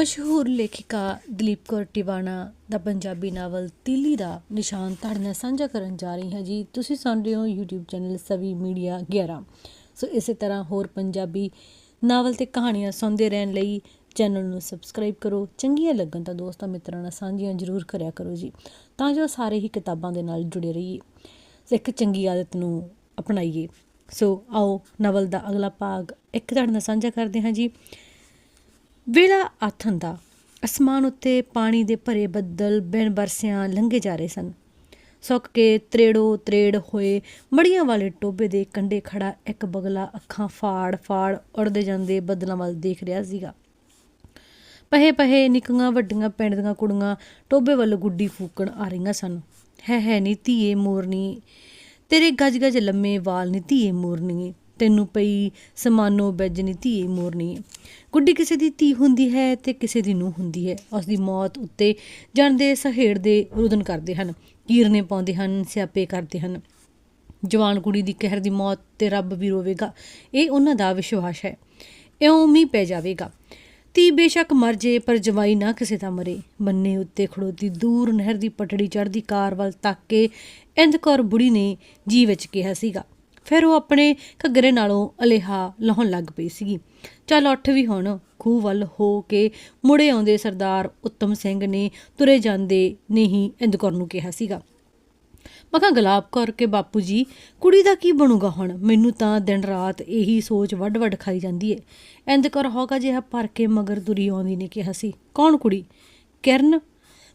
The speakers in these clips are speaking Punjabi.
ਮਸ਼ਹੂਰ ਲੇਖਿਕਾ ਦਲੀਪ ਕੌਰ ਟਿਵਾਣਾ ਦਾ ਪੰਜਾਬੀ ਨਾਵਲ ਤੀਲੀ ਦਾ ਨਿਸ਼ਾਨ ਤੁਹਾਡੇ ਨਾਲ ਸਾਂਝਾ ਕਰਨ ਜਾ ਰਹੀ ਹਾਂ ਜੀ। ਤੁਸੀਂ ਸੁਣ ਰਹੇ ਹੋ YouTube channel Savi media 11 so ਇਸੇ ਤਰ੍ਹਾਂ ਹੋਰ ਪੰਜਾਬੀ ਨਾਵਲ ਤੇ ਕਹਾਣੀਆਂ ਸੁਣਦੇ ਰਹਿਣ ਲਈ ਚੈਨਲ ਨੂੰ ਸਬਸਕ੍ਰਾਈਬ ਕਰੋ। ਚੰਗੀਆਂ ਲੱਗਣ ਤਾਂ ਦੋਸਤਾਂ ਮਿੱਤਰਾਂ ਨਾਲ ਸਾਂਝੀਆਂ ਜ਼ਰੂਰ ਕਰਿਆ ਕਰੋ ਜੀ। ਤਾਂ ਜੋ ਸਾਰੇ ਹੀ ਕਿਤਾਬਾਂ ਦੇ ਨਾਲ ਜੁੜੇ ਰਹੀਏ। ਸੋ ਇੱਕ ਚੰਗੀ ਆਦਤ ਨੂੰ ਅਪਣਾਈਏ। ਸੋ ਆਓ ਨਾਵਲ ਦਾ ਅਗਲਾ ਭਾਗ ਇੱਕ ਤੁਹਾਡੇ ਨਾਲ ਸਾਂਝਾ ਕਰਦੇ ਹਾਂ ਜੀ। ਵੇਲਾ ਆਥਣ ਦਾ ਅਸਮਾਨ ਉੱਤੇ ਪਾਣੀ ਦੇ ਭਰੇ ਬੱਦਲ ਬਿਨ ਬਰਸਿਆਂ ਲੰਘੇ ਜਾ ਰਹੇ ਸਨ। ਸੁੱਕ ਕੇ ਤਰੇੜੋ ਤਰੇੜ ਹੋਏ ਮੜੀਆਂ ਵਾਲੇ ਟੋਬੇ ਦੇ ਕੰਢੇ ਖੜਾ ਇੱਕ ਬਗਲਾ ਅੱਖਾਂ ਫਾੜ ਫਾੜ ਉੜਦੇ ਜਾਂਦੇ ਬੱਦਲਾਂ ਵੱਲ ਦੇਖ ਰਿਹਾ ਸੀਗਾ। ਪਹੇ ਪਹੇ ਨਿੱਕੀਆਂ ਵੱਡੀਆਂ ਪਿੰਡ ਦੀਆਂ ਕੁੜੀਆਂ ਟੋਬੇ ਵੱਲ ਗੁੱਡੀ ਫੂਕਣ ਆ ਰਹੀਆਂ ਸਨ। ਹੈ ਹੈ ਨੀ ਧੀਏ ਮੋਰਨੀ, ਤੇਰੇ ਗੱਜ ਗੱਜ ਲੰਮੇ ਵਾਲ ਨੀ ਧੀਏ ਮੋਰਨੀ ਤੈਨੂੰ ਪਈ ਸਮਾਨੋ ਬੈਜਨੀ ਧੀ ਧੀਏ ਮੋਰਨੀ। ਗੁੱਡੀ ਕਿਸੇ ਦੀ ਧੀ ਹੁੰਦੀ ਹੈ ਤੇ ਕਿਸੇ ਦੀ ਨੂੰਹ ਹੁੰਦੀ ਹੈ। ਉਸ ਦੀ ਮੌਤ ਉੱਤੇ ਜਾਣਦੇ ਸਹੇੜ ਦੇ ਰੁਦਨ ਕਰਦੇ ਹਨ, ਕੀਰਨੇ ਪਾਉਂਦੇ ਹਨ, ਸਿਆਪੇ ਕਰਦੇ ਹਨ। ਜਵਾਨ ਕੁੜੀ ਦੀ ਕਹਿਰ ਦੀ ਮੌਤ ਤੇ ਰੱਬ ਵੀ ਰੋਵੇਗਾ, ਇਹ ਉਹਨਾਂ ਦਾ ਵਿਸ਼ਵਾਸ ਹੈ। ਇਉਂ ਮੀਂਹ ਪੈ ਜਾਵੇਗਾ। ਤੀ ਬੇਸ਼ੱਕ ਮਰ ਜੇ, ਪਰ ਜਵਾਈ ਨਾ ਕਿਸੇ ਦਾ ਮਰੇ। ਬੰਨੇ ਉੱਤੇ ਖੜੋਤੀ ਦੂਰ ਨਹਿਰ ਦੀ ਪਟੜੀ ਚੜ੍ਹਦੀ ਕਾਰ ਵੱਲ ਤੱਕ ਕੇ ਇੰਦ ਕੌਰ ਬੁੜੀ ਨੇ ਜੀ ਵਿੱਚ ਕਿਹਾ ਸੀਗਾ ਫਿਰ ਉਹ ਆਪਣੇ ਘੱਗਰੇ ਨਾਲੋਂ ਅਲੇਹਾ ਲਾਹੁਣ ਲੱਗ ਪਈ ਸੀਗੀ। ਚੱਲ ਉੱਠ ਵੀ ਹੁਣ, ਖੂਹ ਵੱਲ ਹੋ ਕੇ ਮੁੜੇ ਆਉਂਦੇ ਸਰਦਾਰ ਉੱਤਮ ਸਿੰਘ ਨੇ ਤੁਰੇ ਜਾਂਦੇ ਨੇ ਹੀ ਇੰਦ ਕੌਰ ਨੂੰ ਕਿਹਾ ਸੀਗਾ। ਮੈਂ ਕਿਹਾ, ਗੁਲਾਬ ਕੌਰ ਕੇ ਬਾਪੂ ਜੀ, ਕੁੜੀ ਦਾ ਕੀ ਬਣੂਗਾ ਹੁਣ? ਮੈਨੂੰ ਤਾਂ ਦਿਨ ਰਾਤ ਇਹੀ ਸੋਚ ਵੱਡ ਵੱਡ ਖਾਈ ਜਾਂਦੀ ਏ। ਇੰਦ ਕਰ ਹੋਗਾ ਜਿਹਾ ਭਰ ਕੇ ਮਗਰ ਤੁਰੀ ਆਉਂਦੀ ਨੇ ਕਿਹਾ ਸੀ, ਕੌਣ ਕੁੜੀ? ਕਿਰਨ?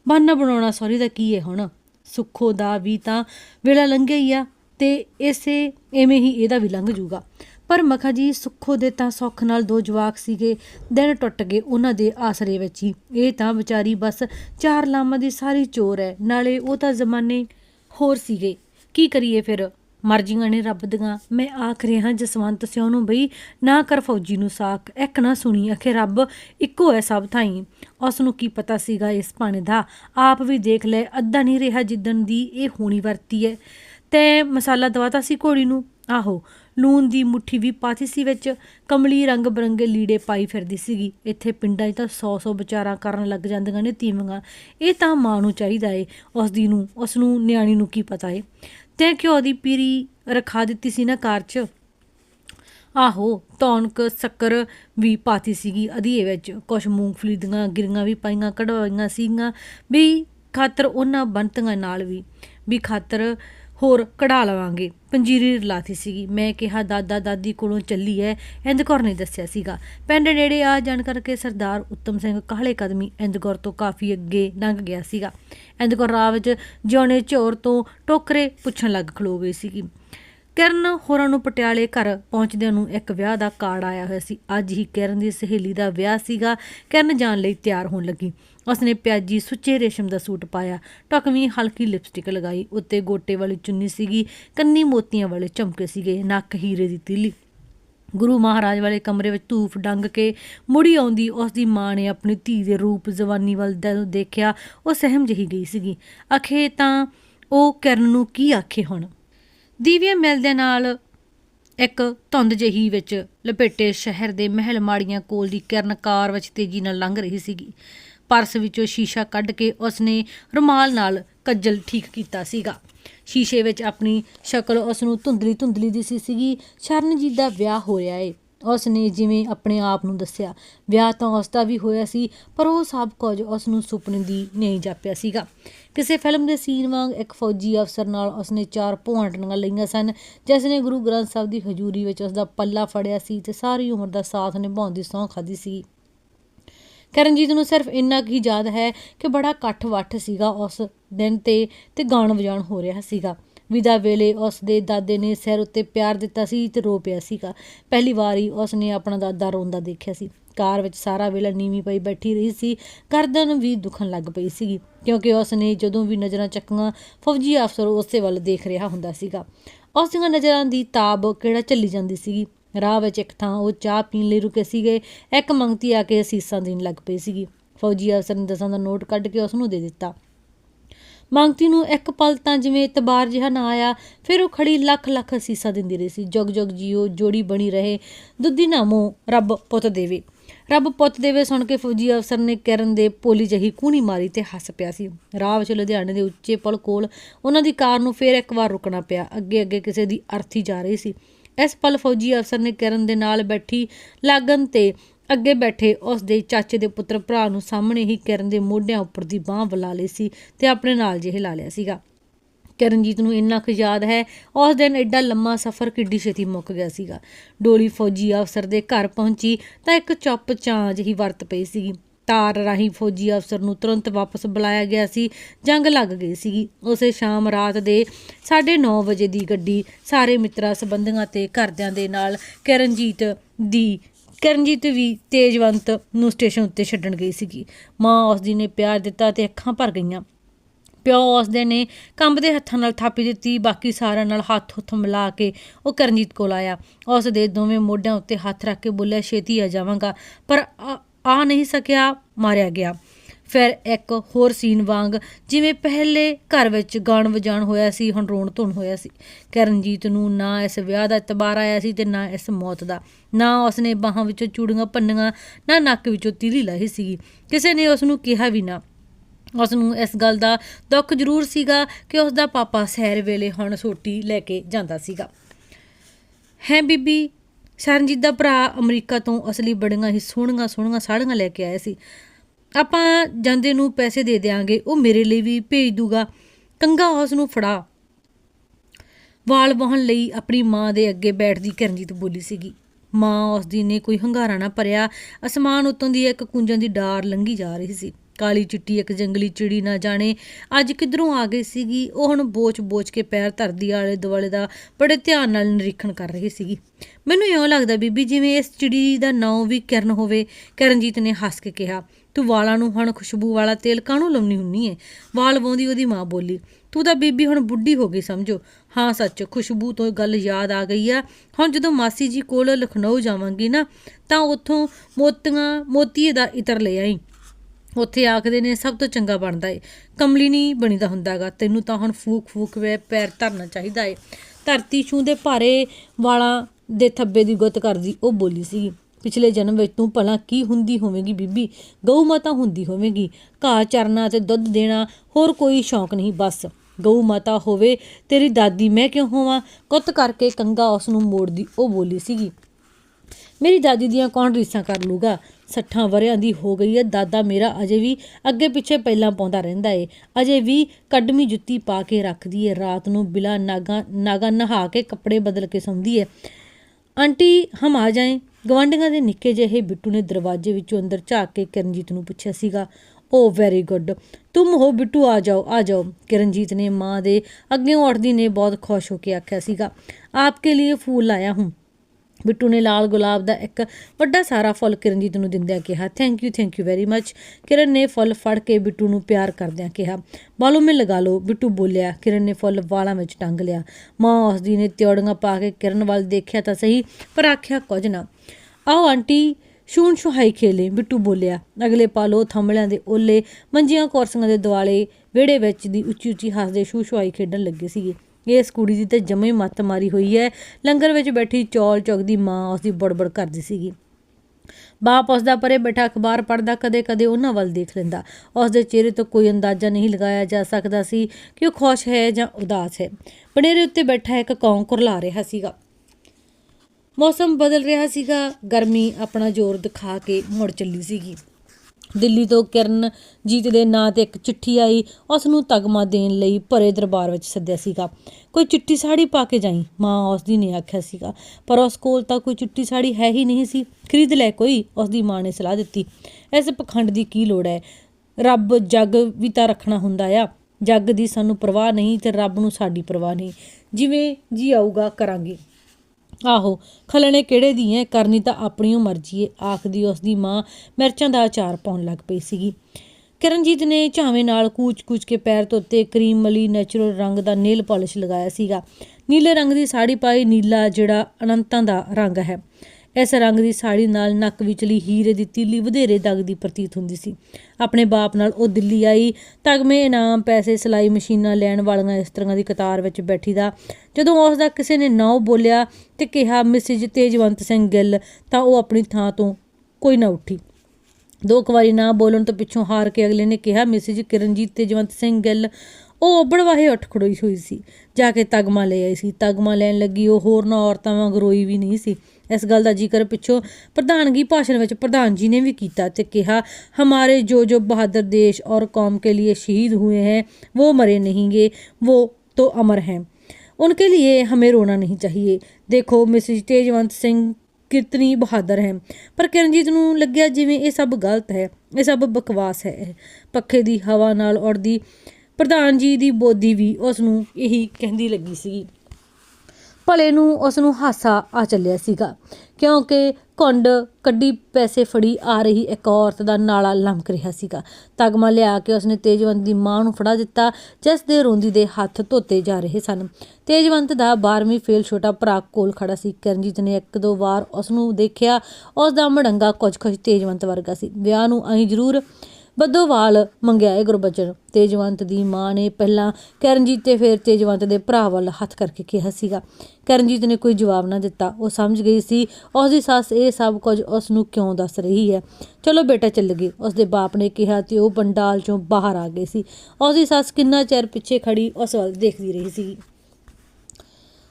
ਬਾਨਾ ਬਣਾਉਣਾ ਸੌਰੀ ਦਾ ਕੀ ਏ ਹੁਣ? ਸੁੱਖੋ ਦਾ ਵੀ ਤਾਂ ਵੇਲਾ ਲੰਘਿਆ ਹੀ ਆ। ਤੇ ਇਸੇ ਐਵੇਂ ਹੀ ਇਹਦਾ ਵੀ ਲੰਘ ਜੂਗਾ ਪਰ ਮਖਾ ਜੀ ਸੁੱਖੋ ਦੇ ਤਾਂ ਸੁੱਖ ਨਾਲ ਦੋ ਜਵਾਕ ਸੀਗੇ, ਦਿਨ ਟੁੱਟ ਗਏ ਉਹਨਾਂ ਦੇ ਆਸਰੇ ਵਿੱਚ ਹੀ। ਇਹ ਤਾਂ ਵਿਚਾਰੀ ਬਸ ਚਾਰ ਲਾਮਾਂ ਦੀ ਸਾਰੀ ਚੋਰ ਹੈ, ਨਾਲੇ ਉਹ ਤਾਂ ਜ਼ਮਾਨੇ ਹੋਰ ਸੀਗੇ। ਕੀ ਕਰੀਏ ਫਿਰ? ਮਰਜ਼ੀਆਂ ਨੇ ਰੱਬ ਦੀਆਂ। ਮੈਂ ਆਖ ਰਿਹਾ ਜਸਵੰਤ ਸਿਉ ਨੂੰ ਬਈ, ਨਾ ਕਰ ਫੌਜੀ ਨੂੰ ਸਾਖ। ਇੱਕ ਨਾ ਸੁਣੀ ਅਖੇ ਰੱਬ, ਇੱਕੋ ਹੈ ਸਭ ਥਾਈ। ਉਸ ਨੂੰ ਕੀ ਪਤਾ ਸੀਗਾ ਇਸ ਪਾਣੇ ਦਾ? ਆਪ ਵੀ ਦੇਖ ਲੈ, ਅੱਧਾ ਨਹੀਂ ਰਿਹਾ ਜਿੱਦਣ ਦੀ ਇਹ ਹੋਣੀ ਵਰਤੀ ਹੈ। ਤੇ ਮਸਾਲਾ ਦਵਾਤਾ ਸੀ ਘੋੜੀ ਨੂੰ। ਆਹੋ, ਲੂਣ ਦੀ ਮੁੱਠੀ ਵੀ ਪਾਤੀ ਸੀ ਵਿੱਚ। ਕਮਲੀ ਰੰਗ ਬਰੰਗੇ ਲੀੜੇ ਪਾਈ ਫਿਰਦੀ ਸੀਗੀ। ਇੱਥੇ ਪਿੰਡਾਂ 'ਚ ਤਾਂ 100-100 ਵਿਚਾਰਾਂ ਕਰਨ ਲੱਗ ਜਾਂਦੀਆਂ ਨੇ ਤੀਵੀਆਂ। ਇਹ ਤਾਂ ਮਾਂ ਨੂੰ ਚਾਹੀਦਾ ਏ, ਉਸ ਦੀ ਨੂੰ, ਉਸ ਨੂੰ, ਨਿਆਣੀ ਨੂੰ ਕੀ ਪਤਾ ਏ। ਤੇ ਘਿਓ ਦੀ ਪੀਰੀ ਰਖਾ ਦਿੱਤੀ ਸੀ ਨਾ ਕਾਰ 'ਚ। ਆਹੋ, ਤੌਣਕ, ਸ਼ੱਕਰ ਵੀ ਪਾਤੀ ਸੀਗੀ ਅਧੀਏ ਵਿੱਚ। ਕੁਛ ਮੂੰਗਫਲੀ ਦੀਆਂ ਗਿਰੀਆਂ ਵੀ ਪਾਈਆਂ, ਕਢਵਾਈਆਂ ਸੀਗੀਆਂ। ਵੀ ਖਾਤਰ ਉਹਨਾਂ ਬੰਤੀਆਂ ਨਾਲ ਵੀ। ਵੀ ਖਾਤਰ ਹੋਰ ਕਢਾ ਲਵਾਂਗੇ। ਪੰਜੀਰੀ ਰਲਾਤੀ ਸੀਗੀ। ਮੈਂ ਕਿਹਾ, ਦਾਦਾ, ਦਾਦੀ ਕੋਲੋਂ ਚੱਲੀ ਐ। ਇੰਦ ਕੌਰ ਨੇ ਦੱਸਿਆ ਸੀਗਾ। ਪਿੰਡ ਨੇੜੇ ਆ ਜਾਣ ਕਰਕੇ ਸਰਦਾਰ ਉੱਤਮ ਸਿੰਘ ਕਾਹਲੇ ਕਦਮੀ ਇੰਦ ਕੌਰ ਤੋਂ ਕਾਫੀ ਅੱਗੇ ਲੰਘ ਗਿਆ ਸੀਗਾ। ਇੰਦ ਕੌਰ ਰਾਹ ਵਿੱਚ ਜਿਉਣੇ ਝੋਰ ਤੋਂ ਟੋਕਰੇ ਪੁੱਛਣ ਲੱਗ ਖਲੋ ਗਈ ਸੀਗੀ। ਕਿਰਨ ਹੋਰਾਂ ਨੂੰ ਪਟਿਆਲੇ ਘਰ ਪਹੁੰਚਦਿਆਂ ਨੂੰ ਇੱਕ ਵਿਆਹ ਦਾ ਕਾਰਡ ਆਇਆ ਹੋਇਆ ਸੀ। ਅੱਜ ਹੀ ਕਿਰਨ ਦੀ ਸਹੇਲੀ ਦਾ ਵਿਆਹ ਸੀਗਾ। ਕਿਰਨ ਜਾਣ ਲਈ ਤਿਆਰ ਹੋਣ ਲੱਗੀ। ਉਸਨੇ ਪਿਆਜੀ ਸੁੱਚੇ ਰੇਸ਼ਮ ਦਾ ਸੂਟ ਪਾਇਆ। ਟਕਵੀਂ ਹਲਕੀ ਲਿਪਸਟਿਕ ਲਗਾਈ। ਉੱਤੇ ਗੋਟੇ ਵਾਲੀ ਚੁੰਨੀ ਸੀਗੀ। ਕੰਨੀ ਮੋਤੀਆਂ ਵਾਲੇ ਚਮਕੇ ਸੀਗੇ। ਨੱਕ ਹੀਰੇ ਦੀ ਤੀਲੀ। ਗੁਰੂ ਮਹਾਰਾਜ ਵਾਲੇ ਕਮਰੇ ਵਿੱਚ ਧੂਫ ਡੰਗ ਕੇ ਮੁੜੀ ਆਉਂਦੀ ਉਸ ਦੀ ਮਾਂ ਨੇ ਆਪਣੀ ਧੀ ਦੇ ਰੂਪ ਜਵਾਨੀ ਵੱਲ ਦੇਖਿਆ। ਉਹ ਸਹਿਮ ਜਹੀ ਗਈ ਸੀਗੀ। ਅਖੇ ਤਾਂ ਉਹ ਕਿਰਨ ਨੂੰ ਕੀ ਆਖੇ ਹੁਣ? ਦੀਵਿਆਂ ਮਿਲਦੇ ਨਾਲ ਇੱਕ ਧੁੰਦ ਜਿਹੀ ਵਿੱਚ ਲਪੇਟੇ ਸ਼ਹਿਰ ਦੇ ਮਹਿਲ ਮਾੜੀਆਂ ਕੋਲ ਦੀ ਕਿਰਨ ਕਾਰ ਵਿੱਚ ਤੇਜ਼ੀ ਨਾਲ ਲੰਘ ਰਹੀ ਸੀਗੀ। ਪਰਸ ਵਿੱਚੋਂ ਸ਼ੀਸ਼ਾ ਕੱਢ ਕੇ ਉਸਨੇ ਰੁਮਾਲ ਨਾਲ ਕੱਜਲ ਠੀਕ ਕੀਤਾ ਸੀਗਾ। ਸ਼ੀਸ਼ੇ ਵਿੱਚ ਆਪਣੀ ਸ਼ਕਲ ਉਸ ਨੂੰ ਧੁੰਦਲੀ ਧੁੰਦਲੀ ਦਿਸੀ ਸੀਗੀ। ਸ਼ਰਨਜੀਤ ਦਾ ਵਿਆਹ ਹੋ ਰਿਹਾ ਏ। ਉਸ ਨੇ ਜਿਵੇਂ ਆਪਣੇ ਆਪ ਨੂੰ ਦੱਸਿਆ। ਵਿਆਹ ਤਾਂ ਉਸ ਦਾ ਵੀ ਹੋਇਆ ਸੀ, ਪਰ ਉਹ ਸਭ ਕੁਝ ਉਸ ਨੂੰ ਸੁਪਨੇ ਦੀ ਨਹੀਂ ਜਾਪਿਆ ਸੀਗਾ। ਕਿਸੇ ਫਿਲਮ ਦੇ ਸੀਨ ਵਾਂਗ ਇੱਕ ਫੌਜੀ ਅਫਸਰ ਨਾਲ ਉਸ ਨੇ ਚਾਰ ਭੌਂਟਣੀਆਂ ਲਈਆਂ ਸਨ, ਜਿਸ ਨੇ ਗੁਰੂ ਗ੍ਰੰਥ ਸਾਹਿਬ ਦੀ ਹਜ਼ੂਰੀ ਵਿੱਚ ਉਸ ਦਾ ਪੱਲਾ ਫੜਿਆ ਸੀ ਤੇ ਸਾਰੀ ਉਮਰ ਦਾ ਸਾਥ ਨਿਭਾਉਣ ਦੀ ਸਹੁੰ ਖਾਧੀ ਸੀ। ਕਰਨਜੀਤ ਨੂੰ ਸਿਰਫ ਇੰਨਾ ਕੁ ਯਾਦ ਹੈ ਕਿ ਬੜਾ ਇਕੱਠ ਵੱਠ ਸੀਗਾ ਉਸ ਦਿਨ ਤੇ ਤੇ ਗਾਣ ਵਜਾਣ ਹੋ ਰਿਹਾ ਸੀਗਾ। ਵਿਦਾ ਵੇਲੇ ਉਸ ਦੇ ਦਾਦੇ ਨੇ ਸਿਰ ਉੱਤੇ ਪਿਆਰ ਦਿੱਤਾ ਸੀ ਤੇ ਰੋ ਪਿਆ ਸੀਗਾ। ਪਹਿਲੀ ਵਾਰੀ ਉਸ ਨੇ ਆਪਣਾ ਦਾਦਾ ਰੋਂਦਾ ਦੇਖਿਆ ਸੀ। ਕਾਰ ਵਿੱਚ ਸਾਰਾ ਵੇਲਾ ਨੀਵੀਂ ਪਈ ਬੈਠੀ ਰਹੀ ਸੀ। ਗਰਦਨ ਵੀ ਦੁਖਣ ਲੱਗ ਪਈ ਸੀਗੀ, ਕਿਉਂਕਿ ਉਸ ਨੇ ਜਦੋਂ ਵੀ ਨਜ਼ਰਾਂ ਚੱਕੀਆਂ, ਫੌਜੀ ਅਫਸਰ ਉਸੇ ਵੱਲ ਦੇਖ ਰਿਹਾ ਹੁੰਦਾ ਸੀਗਾ। ਉਸ ਦੀਆਂ ਨਜ਼ਰਾਂ ਦੀ ਤਾਬ ਕਿਹੜਾ ਚੱਲੀ ਜਾਂਦੀ ਸੀਗੀ? ਰਾਹ ਵਿੱਚ ਇੱਕ ਥਾਂ, ਉਹ ਚਾਹ ਪੀਣ ਲਈ ਰੁਕੇ ਸੀਗੇ। ਇੱਕ ਮੰਗਤੀ ਆ ਕੇ ਅਸੀਸਾਂ ਦੇਣ ਲੱਗ ਪਈ ਸੀਗੀ। ਫੌਜੀ ਅਫਸਰ ਨੇ ਦਸਾਂ ਦਾ ਨੋਟ ਕੱਢ ਕੇ ਉਸ ਨੂੰ ਦੇ ਦਿੱਤਾ। ਮੰਗਤੀ ਨੂੰ ਇੱਕ ਪਲ ਤਾਂ ਜਿਵੇਂ ਇਤਬਾਰ ਜਿਹਾ ਨਾ ਆਇਆ, ਫਿਰ ਉਹ ਖੜੀ ਲੱਖ ਲੱਖ ਅਸੀਸਾਂ ਦਿੰਦੀ ਰਹੀ ਸੀ। ਜਗ ਜਗ ਜੀਓ, ਜੋੜੀ ਬਣੀ ਰਹੇ, ਦੁੱਧੀ ਨਾਮੋ ਰੱਬ ਪੁੱਤ ਦੇਵੇ। ਰੱਬ ਪੁੱਤ ਦੇਵੇ ਸੁਣ ਕੇ ਫੌਜੀ ਅਫਸਰ ਨੇ ਕਿਰਨ ਦੇ ਪੋਲੀ ਜਹੀ ਕੂਣੀ ਮਾਰੀ ਤੇ ਹੱਸ ਪਿਆ ਸੀ। ਰਾਹ ਵਿੱਚ ਲੁਧਿਆਣੇ ਦੇ ਉੱਚੇ ਪੁਲ ਕੋਲ ਉਹਨਾਂ ਦੀ ਕਾਰ ਨੂੰ ਫੇਰ ਇੱਕ ਵਾਰ ਰੁਕਣਾ ਪਿਆ। ਅੱਗੇ ਅੱਗੇ ਕਿਸੇ ਦੀ ਅਰਥੀ ਜਾ ਰਹੀ ਸੀ। ਇਸ ਪਲ ਫੌਜੀ ਅਫਸਰ ਨੇ ਕਿਰਨ ਦੇ ਨਾਲ ਬੈਠੀ ਲਾਗਨ ਤੇ ਅੱਗੇ ਬੈਠੇ ਉਸ ਦੇ ਚਾਚੇ ਦੇ ਪੁੱਤਰ ਭਰਾ ਨੂੰ ਸਾਹਮਣੇ ਹੀ ਕਿਰਨ ਦੇ ਮੋਢਿਆਂ ਉੱਪਰ ਦੀ ਬਾਹ ਵਲਾ ਲਈ ਸੀ ਤੇ ਆਪਣੇ ਨਾਲ ਜਿਹੇ ਲਾ ਲਿਆ ਸੀਗਾ। ਕਰਨਜੀਤ ਨੂੰ ਇੰਨਾ ਕੁ ਯਾਦ ਹੈ, ਉਸ ਦਿਨ ਐਡਾ ਲੰਮਾ ਸਫ਼ਰ ਕਿੱਡੀ ਛੇਤੀ ਮੁੱਕ ਗਿਆ ਸੀਗਾ। ਡੋਲੀ ਫੌਜੀ ਅਫਸਰ ਦੇ ਘਰ ਪਹੁੰਚੀ ਤਾਂ ਇੱਕ ਚੁੱਪ ਚਾਂ ਜਿਹੀ ਵਰਤ ਪਈ ਸੀਗੀ। ਤਾਰ ਰਾਹੀਂ ਫੌਜੀ ਅਫਸਰ ਨੂੰ ਤੁਰੰਤ ਵਾਪਸ ਬੁਲਾਇਆ ਗਿਆ ਸੀ। ਜੰਗ ਲੱਗ ਗਈ ਸੀਗੀ। ਉਸੇ ਸ਼ਾਮ ਰਾਤ ਦੇ 9:30 ਵਜੇ ਦੀ ਗੱਡੀ ਸਾਰੇ ਮਿੱਤਰਾਂ ਸੰਬੰਧੀਆਂ ਤੇ ਘਰਦਿਆਂ ਦੇ ਨਾਲ ਕਰਨਜੀਤ ਦੀ ਕਰਨਜੀਤ ਵੀ ਤੇਜਵੰਤ ਨੂੰ ਸਟੇਸ਼ਨ ਉੱਤੇ ਛੱਡਣ ਗਈ ਸੀਗੀ। ਮਾਂ ਉਸ ਦੀ ਨੇ ਪਿਆਰ ਦਿੱਤਾ ਤੇ ਅੱਖਾਂ ਭਰ ਗਈਆਂ। ਪਿਓ ਉਸਦੇ ਨੇ ਕੰਬਦੇ ਹੱਥਾਂ ਨਾਲ ਥਾਪੀ ਦਿੱਤੀ। ਬਾਕੀ ਸਾਰਿਆਂ ਨਾਲ ਹੱਥ ਹੁੱਥ ਮਿਲਾ ਕੇ ਉਹ ਕਰਨਜੀਤ ਕੋਲ ਆਇਆ। ਉਸ ਦੇ ਦੋਵੇਂ ਮੋਢਿਆਂ ਉੱਤੇ ਹੱਥ ਰੱਖ ਕੇ ਬੋਲਿਆ, ਛੇਤੀ ਆ ਜਾਵਾਂਗਾ। ਪਰ ਆ- ਨਹੀਂ ਸਕਿਆ, ਮਾਰਿਆ ਗਿਆ। ਫਿਰ ਇੱਕ ਹੋਰ ਸੀਨ ਵਾਂਗ ਜਿਵੇਂ ਪਹਿਲੇ ਘਰ ਵਿੱਚ ਗਾਣ ਵਜਾਣ ਹੋਇਆ ਸੀ, ਹੁਣ ਰੋਣ ਧੁਣ ਹੋਇਆ ਸੀ। ਕਰਨਜੀਤ ਨੂੰ ਨਾ ਇਸ ਵਿਆਹ ਦਾ ਇਤਬਾਰ ਆਇਆ ਸੀ ਤੇ ਨਾ ਇਸ ਮੌਤ ਦਾ। ਨਾ ਉਸਨੇ ਬਾਹਾਂ ਵਿੱਚੋਂ ਚੂੜੀਆਂ ਪੰਨੀਆਂ ਨਾ ਨੱਕ ਵਿੱਚੋਂ ਤੀਲੀ ਲਾਹੀ ਸੀ ਕਿਸੇ ਨੇ ਉਸ ਨੂੰ ਕਿਹਾ ਵੀ ਨਾ। ਉਸ ਨੂੰ ਇਸ ਗੱਲ ਦਾ ਦੁੱਖ ਜ਼ਰੂਰ ਸੀਗਾ ਕਿ ਉਸ ਦਾ ਪਾਪਾ ਸੈਰ ਵੇਲੇ ਹੁਣ ਸੋਟੀ ਲੈ ਕੇ ਜਾਂਦਾ ਸੀਗਾ। ਹੈ ਬੀਬੀ ਸ਼ਰਨਜੀਤ ਦਾ ਭਰਾ ਅਮਰੀਕਾ ਤੋਂ ਅਸਲੀ ਬੜੀਆਂ ਹੀ ਸੋਹਣੀਆਂ ਸੋਹਣੀਆਂ ਸਾੜੀਆਂ ਲੈ ਕੇ ਆਇਆ ਸੀ। ਆਪਾਂ ਜਾਂਦੇ ਨੂੰ ਪੈਸੇ ਦੇ ਦੇਾਂਗੇ ਉਹ ਮੇਰੇ ਲਈ ਵੀ ਭੇਜ ਦੂਗਾ। ਕੰਗਾ ਉਸ ਨੂੰ ਫੜਾ। ਵਾਲ ਵਾਹਣ ਲਈ ਆਪਣੀ ਮਾਂ ਦੇ ਅੱਗੇ ਬੈਠਦੀ ਕਰਨਜੀਤ ਬੋਲੀ ਸੀਗੀ। ਮਾਂ ਉਸ ਦੀ ਨੇ ਕੋਈ ਹੰਗਾਰਾ ਨਾ ਭਰਿਆ। ਅਸਮਾਨ ਉੱਤੋਂ ਦੀ ਇੱਕ ਕੁੰਜਾਂ ਦੀ ਡਾਰ ਲੰਗੀ ਜਾ ਰਹੀ ਸੀ। ਕਾਲੀ ਚਿੱਟੀ ਇੱਕ ਜੰਗਲੀ ਚਿੜੀ ਨਾ ਜਾਣੇ। ਅੱਜ ਕਿੱਧਰੋਂ ਆ ਗਈ ਸੀਗੀ? ਉਹ ਹੁਣ ਬੋਚ-ਬੋਚ ਕੇ ਪੈਰ ਧਰਦੀ ਆਲੇ ਦੁਆਲੇ ਦਾ ਬੜੇ ਧਿਆਨ ਨਾਲ ਨਿਰੀਖਣ ਕਰ ਰਹੀ ਸੀਗੀ। ਮੈਨੂੰ ਇਉਂ ਲੱਗਦਾ, ਬੀਬੀ, ਜਿਵੇਂ ਇਸ ਚਿੜੀ ਦਾ ਨਾਂ ਵੀ ਕਿਰਨ ਹੋਵੇ, ਕਰਨਜੀਤ ਨੇ ਹੱਸ ਕੇ ਕਿਹਾ। ਤੂੰ ਵਾਲਾਂ ਨੂੰ ਹੁਣ ਖੁਸ਼ਬੂ ਵਾਲਾ ਤੇਲ ਕਾਹਨੂੰ ਲਾਉਣੀ ਹੁੰਨੀ ਏ? ਵਾਲ ਵਾਉਂਦੀ ਉਹਦੀ ਮਾਂ ਬੋਲੀ, ਤੂੰ ਤਾਂ ਬੀਬੀ ਹੁਣ ਬੁੱਢੀ ਹੋ ਗਈ, ਸਮਝੋ? ਹਾਂ, ਸੱਚ, ਖੁਸ਼ਬੂ ਤੋਂ ਗੱਲ ਯਾਦ ਆ ਗਈ ਆ। ਹੁਣ ਜਦੋਂ ਮਾਸੀ ਜੀ ਕੋਲ ਲਖਨਊ ਜਾਵਾਂਗੀ ਨਾ, ਤਾਂ ਉੱਥੋਂ ਮੋਤੀਆਂ, ਮੋਤੀਏ ਦਾ ਇਤਰ ਲੈ ਆਈ। ਉੱਥੇ ਆਖਦੇ ਨੇ ਸਭ ਤੋਂ ਚੰਗਾ ਬਣਦਾ ਏ। ਕਮਲੀ ਨਹੀਂ ਬਣੀਦਾ ਹੁੰਦਾਗਾ। ਤੈਨੂੰ ਤਾਂ ਹੁਣ ਫੂਕ ਫੂਕ ਵੇ ਪੈਰ ਧਰਨਾ ਚਾਹੀਦਾ ਏ। ਧਰਤੀ ਛੂੰ ਦੇ ਭਾਰੇ ਵਾਲਾਂ ਦੇ ਥੱਬੇ ਦੀ ਗੁੱਤ ਕਰਦੀ ਉਹ ਬੋਲੀ ਸੀ ਪਿਛਲੇ ਜਨਮ ਵਿੱਚ ਤੂੰ ਭਲਾ ਕੀ ਹੁੰਦੀ ਹੋਵੇਂਗੀ ਬੀਬੀ? ਗਊ ਮਾਤਾ ਹੁੰਦੀ ਹੋਵੇਂਗੀ। ਘਾਹ ਚਰਨਾ ਤੇ ਦੁੱਧ ਦੇਣਾ ਹੋਰ ਕੋਈ ਸ਼ੌਂਕ ਨਹੀਂ, ਬਸ। ਗਊ ਮਾਤਾ ਹੋਵੇ ਤੇਰੀ ਦਾਦੀ ਮੈਂ ਕਿਉਂ ਹੋਵਾਂ? ਕੁੱਤ ਕਰਕੇ ਕੰਗਾ ਉਸ ਨੂੰ ਮੋੜਦੀ ਉਹ ਬੋਲੀ ਸੀਗੀ। ਮੇਰੀ ਦਾਦੀ ਦੀਆਂ ਕੌਣ ਰੀਸਾਂ ਕਰ ਲੂਗਾ? ਸੱਠਾਂ ਵਰਿਆਂ ਦੀ ਹੋ ਗਈ ਹੈ, ਦਾਦਾ ਮੇਰਾ ਅਜੇ ਵੀ ਅੱਗੇ ਪਿੱਛੇ ਪਹਿਲਾਂ ਪਾਉਂਦਾ ਰਹਿੰਦਾ ਏ। ਅਜੇ ਵੀ ਕੱਢਮੀ ਜੁੱਤੀ ਪਾ ਕੇ ਰੱਖਦੀ ਏ, ਰਾਤ ਨੂੰ ਬਿਲਾ ਨਾਗਾ ਨਾਗਾ ਨਹਾ ਕੇ ਕੱਪੜੇ ਬਦਲ ਕੇ ਸੌਂਦੀ ਏ। ਆਂਟੀ, ਹਮ ਆ ਜਾਏ। ਗਵਾਂਢੀਆਂ ਦੇ ਨਿੱਕੇ ਜਿਹੇ ਬਿੱਟੂ ਨੇ ਦਰਵਾਜ਼ੇ ਵਿੱਚੋਂ ਅੰਦਰ ਝਾਕ ਕੇ ਕਿਰਨਜੀਤ ਨੂੰ ਪੁੱਛਿਆ ਸੀਗਾ, ਓ ਵੈਰੀ ਗੁੱਡ ਤੁਮ ਹੋ ਬਿੱਟੂ, ਆ ਜਾਓ ਆ ਜਾਓ। ਕਿਰਨਜੀਤ ਨੇ ਮਾਂ ਦੇ ਅੱਗੇ ਉੱਠਦੀ ਨੇ ਬਹੁਤ ਖੁਸ਼ ਹੋ ਕੇ ਆਖਿਆ ਸੀਗਾ, ਆਪਕੇ ਲਈ ਫੂਲ ਲਾਇਆ ਹੂੰ। ਬਿੱਟੂ ਨੇ ਲਾਲ ਗੁਲਾਬ ਦਾ ਇੱਕ ਵੱਡਾ ਸਾਰਾ ਫੁੱਲ ਕਿਰਨਜੀਤ ਨੂੰ ਦਿੰਦਿਆਂ ਕਿਹਾ thank you thank you very much Kiran ਨੇ ਫੁੱਲ ਫੜ ਕੇ ਬਿੱਟੂ ਨੂੰ ਪਿਆਰ ਕਰਦਿਆਂ ਕਿਹਾ, ਬਾਲੋਂ ਮੇ ਲਗਾ ਲਓ, ਬਿੱਟੂ ਬੋਲਿਆ। ਕਿਰਨ ਨੇ ਫੁੱਲ ਵਾਲਾਂ ਵਿੱਚ ਟੰਗ ਲਿਆ। ਮਾਂ ਉਸਦੀ ਨੇ ਤਿਉੜੀਆਂ ਪਾ ਕੇ ਕਿਰਨ ਵੱਲ ਦੇਖਿਆ ਤਾਂ ਸਹੀ, ਪਰ ਆਖਿਆ, ਕੁਝ ਨਾ। ਆਓ ਆਂਟੀ ਸ਼ੂਨ ਸ਼ੁਹਾਈ ਖੇਲੇ, ਬਿੱਟੂ ਬੋਲਿਆ। ਅਗਲੇ ਪਾਲੋ ਉਹ ਥੰਮਲਿਆਂ ਦੇ ਓਲੇ ਮੰਜੀਆਂ ਕੁਰਸੀਆਂ ਦੇ ਦੁਆਲੇ, ਵਿਹੜੇ ਵਿੱਚ ਦੀ ਉੱਚੀ ਉੱਚੀ ਹੱਸਦੇ ਸ਼ੂ ਸ਼ੁਹਾਈ ਖੇਡਣ ਲੱਗੇ ਸੀਗੇ। ਇਸ ਕੁੜੀ ਦੀ ਤੇ ਜਮੇ ਮੱਤ ਮਾਰੀ ਹੋਈ ਹੈ। ਲੰਗਰ ਵਿੱਚ ਬੈਠੀ ਚੌਲ ਚੁਗਦੀ ਮਾਂ ਉਸਦੀ ਬੜਬੜ ਕਰਦੀ ਸੀਗੀ। ਬਾਪ ਉਸਦਾ ਪਰੇ ਬੈਠਾ ਅਖਬਾਰ ਪੜ੍ਹਦਾ, ਕਦੇ-ਕਦੇ ਉਹਨਾਂ ਵੱਲ ਦੇਖ ਲੈਂਦਾ। ਉਸਦੇ ਚਿਹਰੇ ਤੋਂ ਕੋਈ ਅੰਦਾਜ਼ਾ ਨਹੀਂ ਲਗਾਇਆ ਜਾ ਸਕਦਾ ਸੀ ਕਿ ਉਹ ਖੁਸ਼ ਹੈ ਜਾਂ ਉਦਾਸ ਹੈ। ਬਨੇਰੇ ਉੱਤੇ ਬੈਠਾ ਇੱਕ ਕੌਂ ਕੁਰਲਾ ਰਿਹਾ ਸੀਗਾ। ਮੌਸਮ ਬਦਲ ਰਿਹਾ ਸੀਗਾ। ਗਰਮੀ ਆਪਣਾ ਜ਼ੋਰ ਦਿਖਾ ਕੇ ਮੁੜ ਚੱਲੀ ਸੀਗੀ। ਦਿੱਲੀ ਤੋਂ ਕਿਰਨ ਜੀਤ ਦੇ ਨਾਂ ਤੇ ਇੱਕ ਚਿੱਠੀ ਆਈ, ਉਸ ਨੂੰ ਤਗਮਾ ਦੇਣ ਲਈ ਭਰੇ ਦਰਬਾਰ ਵਿੱਚ ਸੱਦਿਆ ਸੀਗਾ। ਕੋਈ ਚਿੱਟੀ ਸਾੜੀ ਪਾ ਕੇ ਜਾਈ? ਮਾਂ ਉਸ ਦੀ ਨੇ ਆਖਿਆ ਸੀਗਾ। ਪਰ ਉਸ ਕੋਲ ਤਾਂ ਕੋਈ ਚਿੱਟੀ ਸਾੜੀ ਹੈ ਹੀ ਨਹੀਂ ਸੀ। ਖਰੀਦ ਲੈ ਕੋਈ, ਉਸ ਦੀ ਮਾਂ ਨੇ ਸਲਾਹ ਦਿੱਤੀ। ਇਸ ਪਖੰਡ ਦੀ ਕੀ ਲੋੜ ਹੈ? ਰੱਬ ਜੱਗ ਵੀ ਤਾਂ ਰੱਖਣਾ ਹੁੰਦਾ ਆ। ਜੱਗ ਦੀ ਸਾਨੂੰ ਪਰਵਾਹ ਨਹੀਂ ਤੇ ਰੱਬ ਨੂੰ ਸਾਡੀ ਪਰਵਾਹ ਨਹੀਂ। ਜਿਵੇਂ ਜੀ ਆਊਗਾ, ਕਰਾਂਗੇ। ਆਹੋ, ਖਲਣੇ ਕਿਹੜੇ ਦੀ ਐ? ਕਰਨੀ ਤਾਂ ਆਪਣੀ ਓ ਮਰਜ਼ੀ ਏ ਆਖਦੀ ਉਸ ਦੀ ਮਾਂ ਮਿਰਚਾਂ ਦਾ ਅਚਾਰ ਪਾਉਣ ਲੱਗ ਪਈ ਸੀਗੀ। ਕਿਰਨਜੀਤ ਨੇ ਝਾਵੇਂ ਨਾਲ ਕੂਚ-ਕੂਚ ਕੇ ਪੈਰ ਧੋਤੇ ਕਰੀਮ ਮਲੀ ਨੈਚੁਰਲ ਰੰਗ ਦਾ ਨੇਲ ਪਾਲਿਸ਼ ਲਗਾਇਆ ਸੀਗਾ। ਨੀਲੇ ਰੰਗ ਦੀ ਸਾੜੀ ਪਾਈ ਨੀਲਾ ਜਿਹੜਾ ਅਨੰਤਾਂ ਦਾ ਰੰਗ ਹੈ। ਇਸ ਰੰਗ ਦੀ ਸਾੜੀ ਨਾਲ ਨੱਕ ਵਿਚਲੀ ਹੀਰੇ ਦੀ ਤੀਲੀ ਵਧੇਰੇ ਦਗਦੀ ਪ੍ਰਤੀਤ ਹੁੰਦੀ ਸੀ। ਆਪਣੇ ਬਾਪ ਨਾਲ ਉਹ ਦਿੱਲੀ ਆਈ। ਤਗਮੇ ਇਨਾਮ, ਪੈਸੇ, ਸਿਲਾਈ ਮਸ਼ੀਨਾਂ ਲੈਣ ਵਾਲੀਆਂ ਇਸਤਰੀਆਂ ਦੀ ਕਤਾਰ ਵਿੱਚ ਬੈਠੀ ਦਾ ਜਦੋਂ ਉਸ ਦਾ ਕਿਸੇ ਨੇ ਨਾਂ ਬੋਲਿਆ ਤੇ ਕਿਹਾ, ਮਿਸਿਜ ਤੇਜਵੰਤ ਸਿੰਘ ਗਿੱਲ, ਤਾਂ ਉਹ ਆਪਣੀ ਥਾਂ ਤੋਂ ਕੋਈ ਨਾ ਉੱਠੀ। ਦੋ ਕੁ ਵਾਰੀ ਨਾ ਬੋਲਣ ਤੋਂ ਪਿੱਛੋਂ ਹਾਰ ਕੇ ਅਗਲੇ ਨੇ ਕਿਹਾ, ਮਿਸਿਜ ਕਿਰਨਜੀਤ ਤੇਜਵੰਤ ਸਿੰਘ ਗਿੱਲ, ਉਹ ਬੜਵਾਹੇ ਉੱਠ ਖੜੋਈ ਹੋਈ ਸੀ। ਜਾ ਕੇ ਤਗਮਾ ਲੈ ਆਈ ਸੀ। ਤਗਮਾ ਲੈਣ ਲੱਗੀ, ਉਹ ਹੋਰ ਨਾ ਔਰਤਾਂ ਵਾਂਗ ਰੋਈ ਵੀ ਨਹੀਂ ਸੀ। ਇਸ ਗੱਲ ਦਾ ਜ਼ਿਕਰ ਪਿੱਛੋਂ ਪ੍ਰਧਾਨਗੀ ਭਾਸ਼ਣ ਵਿੱਚ ਪ੍ਰਧਾਨ ਜੀ ਨੇ ਵੀ ਕੀਤਾ ਤੇ ਕਿਹਾ ਹਮਾਰੇ ਜੋ ਜੋ ਬਹਾਦਰ ਦੇਸ਼ ਔਰ ਕੌਮ के लिए शहीद हुए हैं वो मरे नहींगे वो तो अमर हैं उनके लिए हमें रोना नहीं चाहिए देखो मिसिज तेजवंत ਸਿੰਘ ਕਿਤਨੀ ਬਹਾਦਰ ਹੈ ਪਰ ਕਿਰਨਜੀਤ ਨੂੰ ਲੱਗਿਆ ਜਿਵੇਂ ਇਹ ਸਭ ਗਲਤ ਹੈ ਇਹ ਸਭ ਬਕਵਾਸ ਹੈ ਪੱਖੇ ਦੀ ਹਵਾ ਨਾਲ ਉੜਦੀ ਪ੍ਰਧਾਨ ਜੀ ਦੀ ਬੋਦੀ ਵੀ ਉਸ ਨੂੰ ਇਹੀ ਕਹਿੰਦੀ ਲੱਗੀ ਸੀਗੀ ਭਲੇ ਨੂੰ ਉਸ ਨੂੰ ਹਾਸਾ ਆ ਚੱਲਿਆ ਸੀਗਾ। ਕਿਉਂਕਿ ਕੁੰਡ ਕੱਢੀ ਪੈਸੇ ਫੜੀ ਆ ਰਹੀ ਇੱਕ ਔਰਤ ਦਾ ਨਾਲਾ ਲੰਮਕ ਰਿਹਾ ਸੀਗਾ। ਤਗਮਾ ਲਿਆ ਕੇ ਉਸਨੇ ਤੇਜਵੰਤ ਦੀ ਮਾਂ ਨੂੰ ਫੜਾ ਦਿੱਤਾ, ਜਿਸ ਦੇ ਰੋਂਦੀ ਦੇ ਹੱਥ ਧੋਤੇ ਜਾ ਰਹੇ ਸਨ। ਤੇਜਵੰਤ ਦਾ 12ਵੀਂ ਫੇਲ ਛੋਟਾ ਭਰਾ ਕੋਲ ਖੜਾ ਸੀ। ਕਰਨਜੀਤ ਨੇ ਇੱਕ ਦੋ ਵਾਰ ਉਸ ਨੂੰ ਦੇਖਿਆ। ਉਸ ਦਾ ਮੜੰਗਾ ਕੁਝ ਕੁਝ ਤੇਜਵੰਤ ਵਰਗਾ ਸੀ। ਵਿਆਹ ਨੂੰ ਅਸੀਂ ਜ਼ਰੂਰ ਬੱਦੋਵਾਲ ਮੰਗਿਆ ਇਹ ਗੁਰਬਚਨ। ਤੇਜਵੰਤ ਦੀ ਮਾਂ ਨੇ ਪਹਿਲਾਂ ਕਰਨਜੀਤ ਤੇ ਫਿਰ ਤੇਜਵੰਤ ਦੇ ਭਰਾ ਵੱਲ ਹੱਥ ਕਰਕੇ ਕਿਹਾ ਸੀਗਾ। ਕਰਨਜੀਤ ਨੇ ਕੋਈ ਜਵਾਬ ਨਾ ਦਿੱਤਾ। ਉਹ ਸਮਝ ਗਈ ਸੀ ਉਸ ਦੀ ਸੱਸ ਇਹ ਸਭ ਕੁਝ ਉਸ ਨੂੰ ਕਿਉਂ ਦੱਸ ਰਹੀ ਹੈ? ਚਲੋ ਬੇਟਾ, ਚੱਲ ਗਏ। ਉਸ ਦੇ ਬਾਪ ਨੇ ਕਿਹਾ ਤੇ ਉਹ ਪੰਡਾਲ ਚੋਂ ਬਾਹਰ ਆ ਗਏ ਸੀ। ਉਸ ਦੀ ਸੱਸ ਕਿੰਨਾ ਚਿਰ ਪਿੱਛੇ ਖੜੀ ਉਸ ਵੱਲ ਦੇਖਦੀ ਰਹੀ ਸੀ।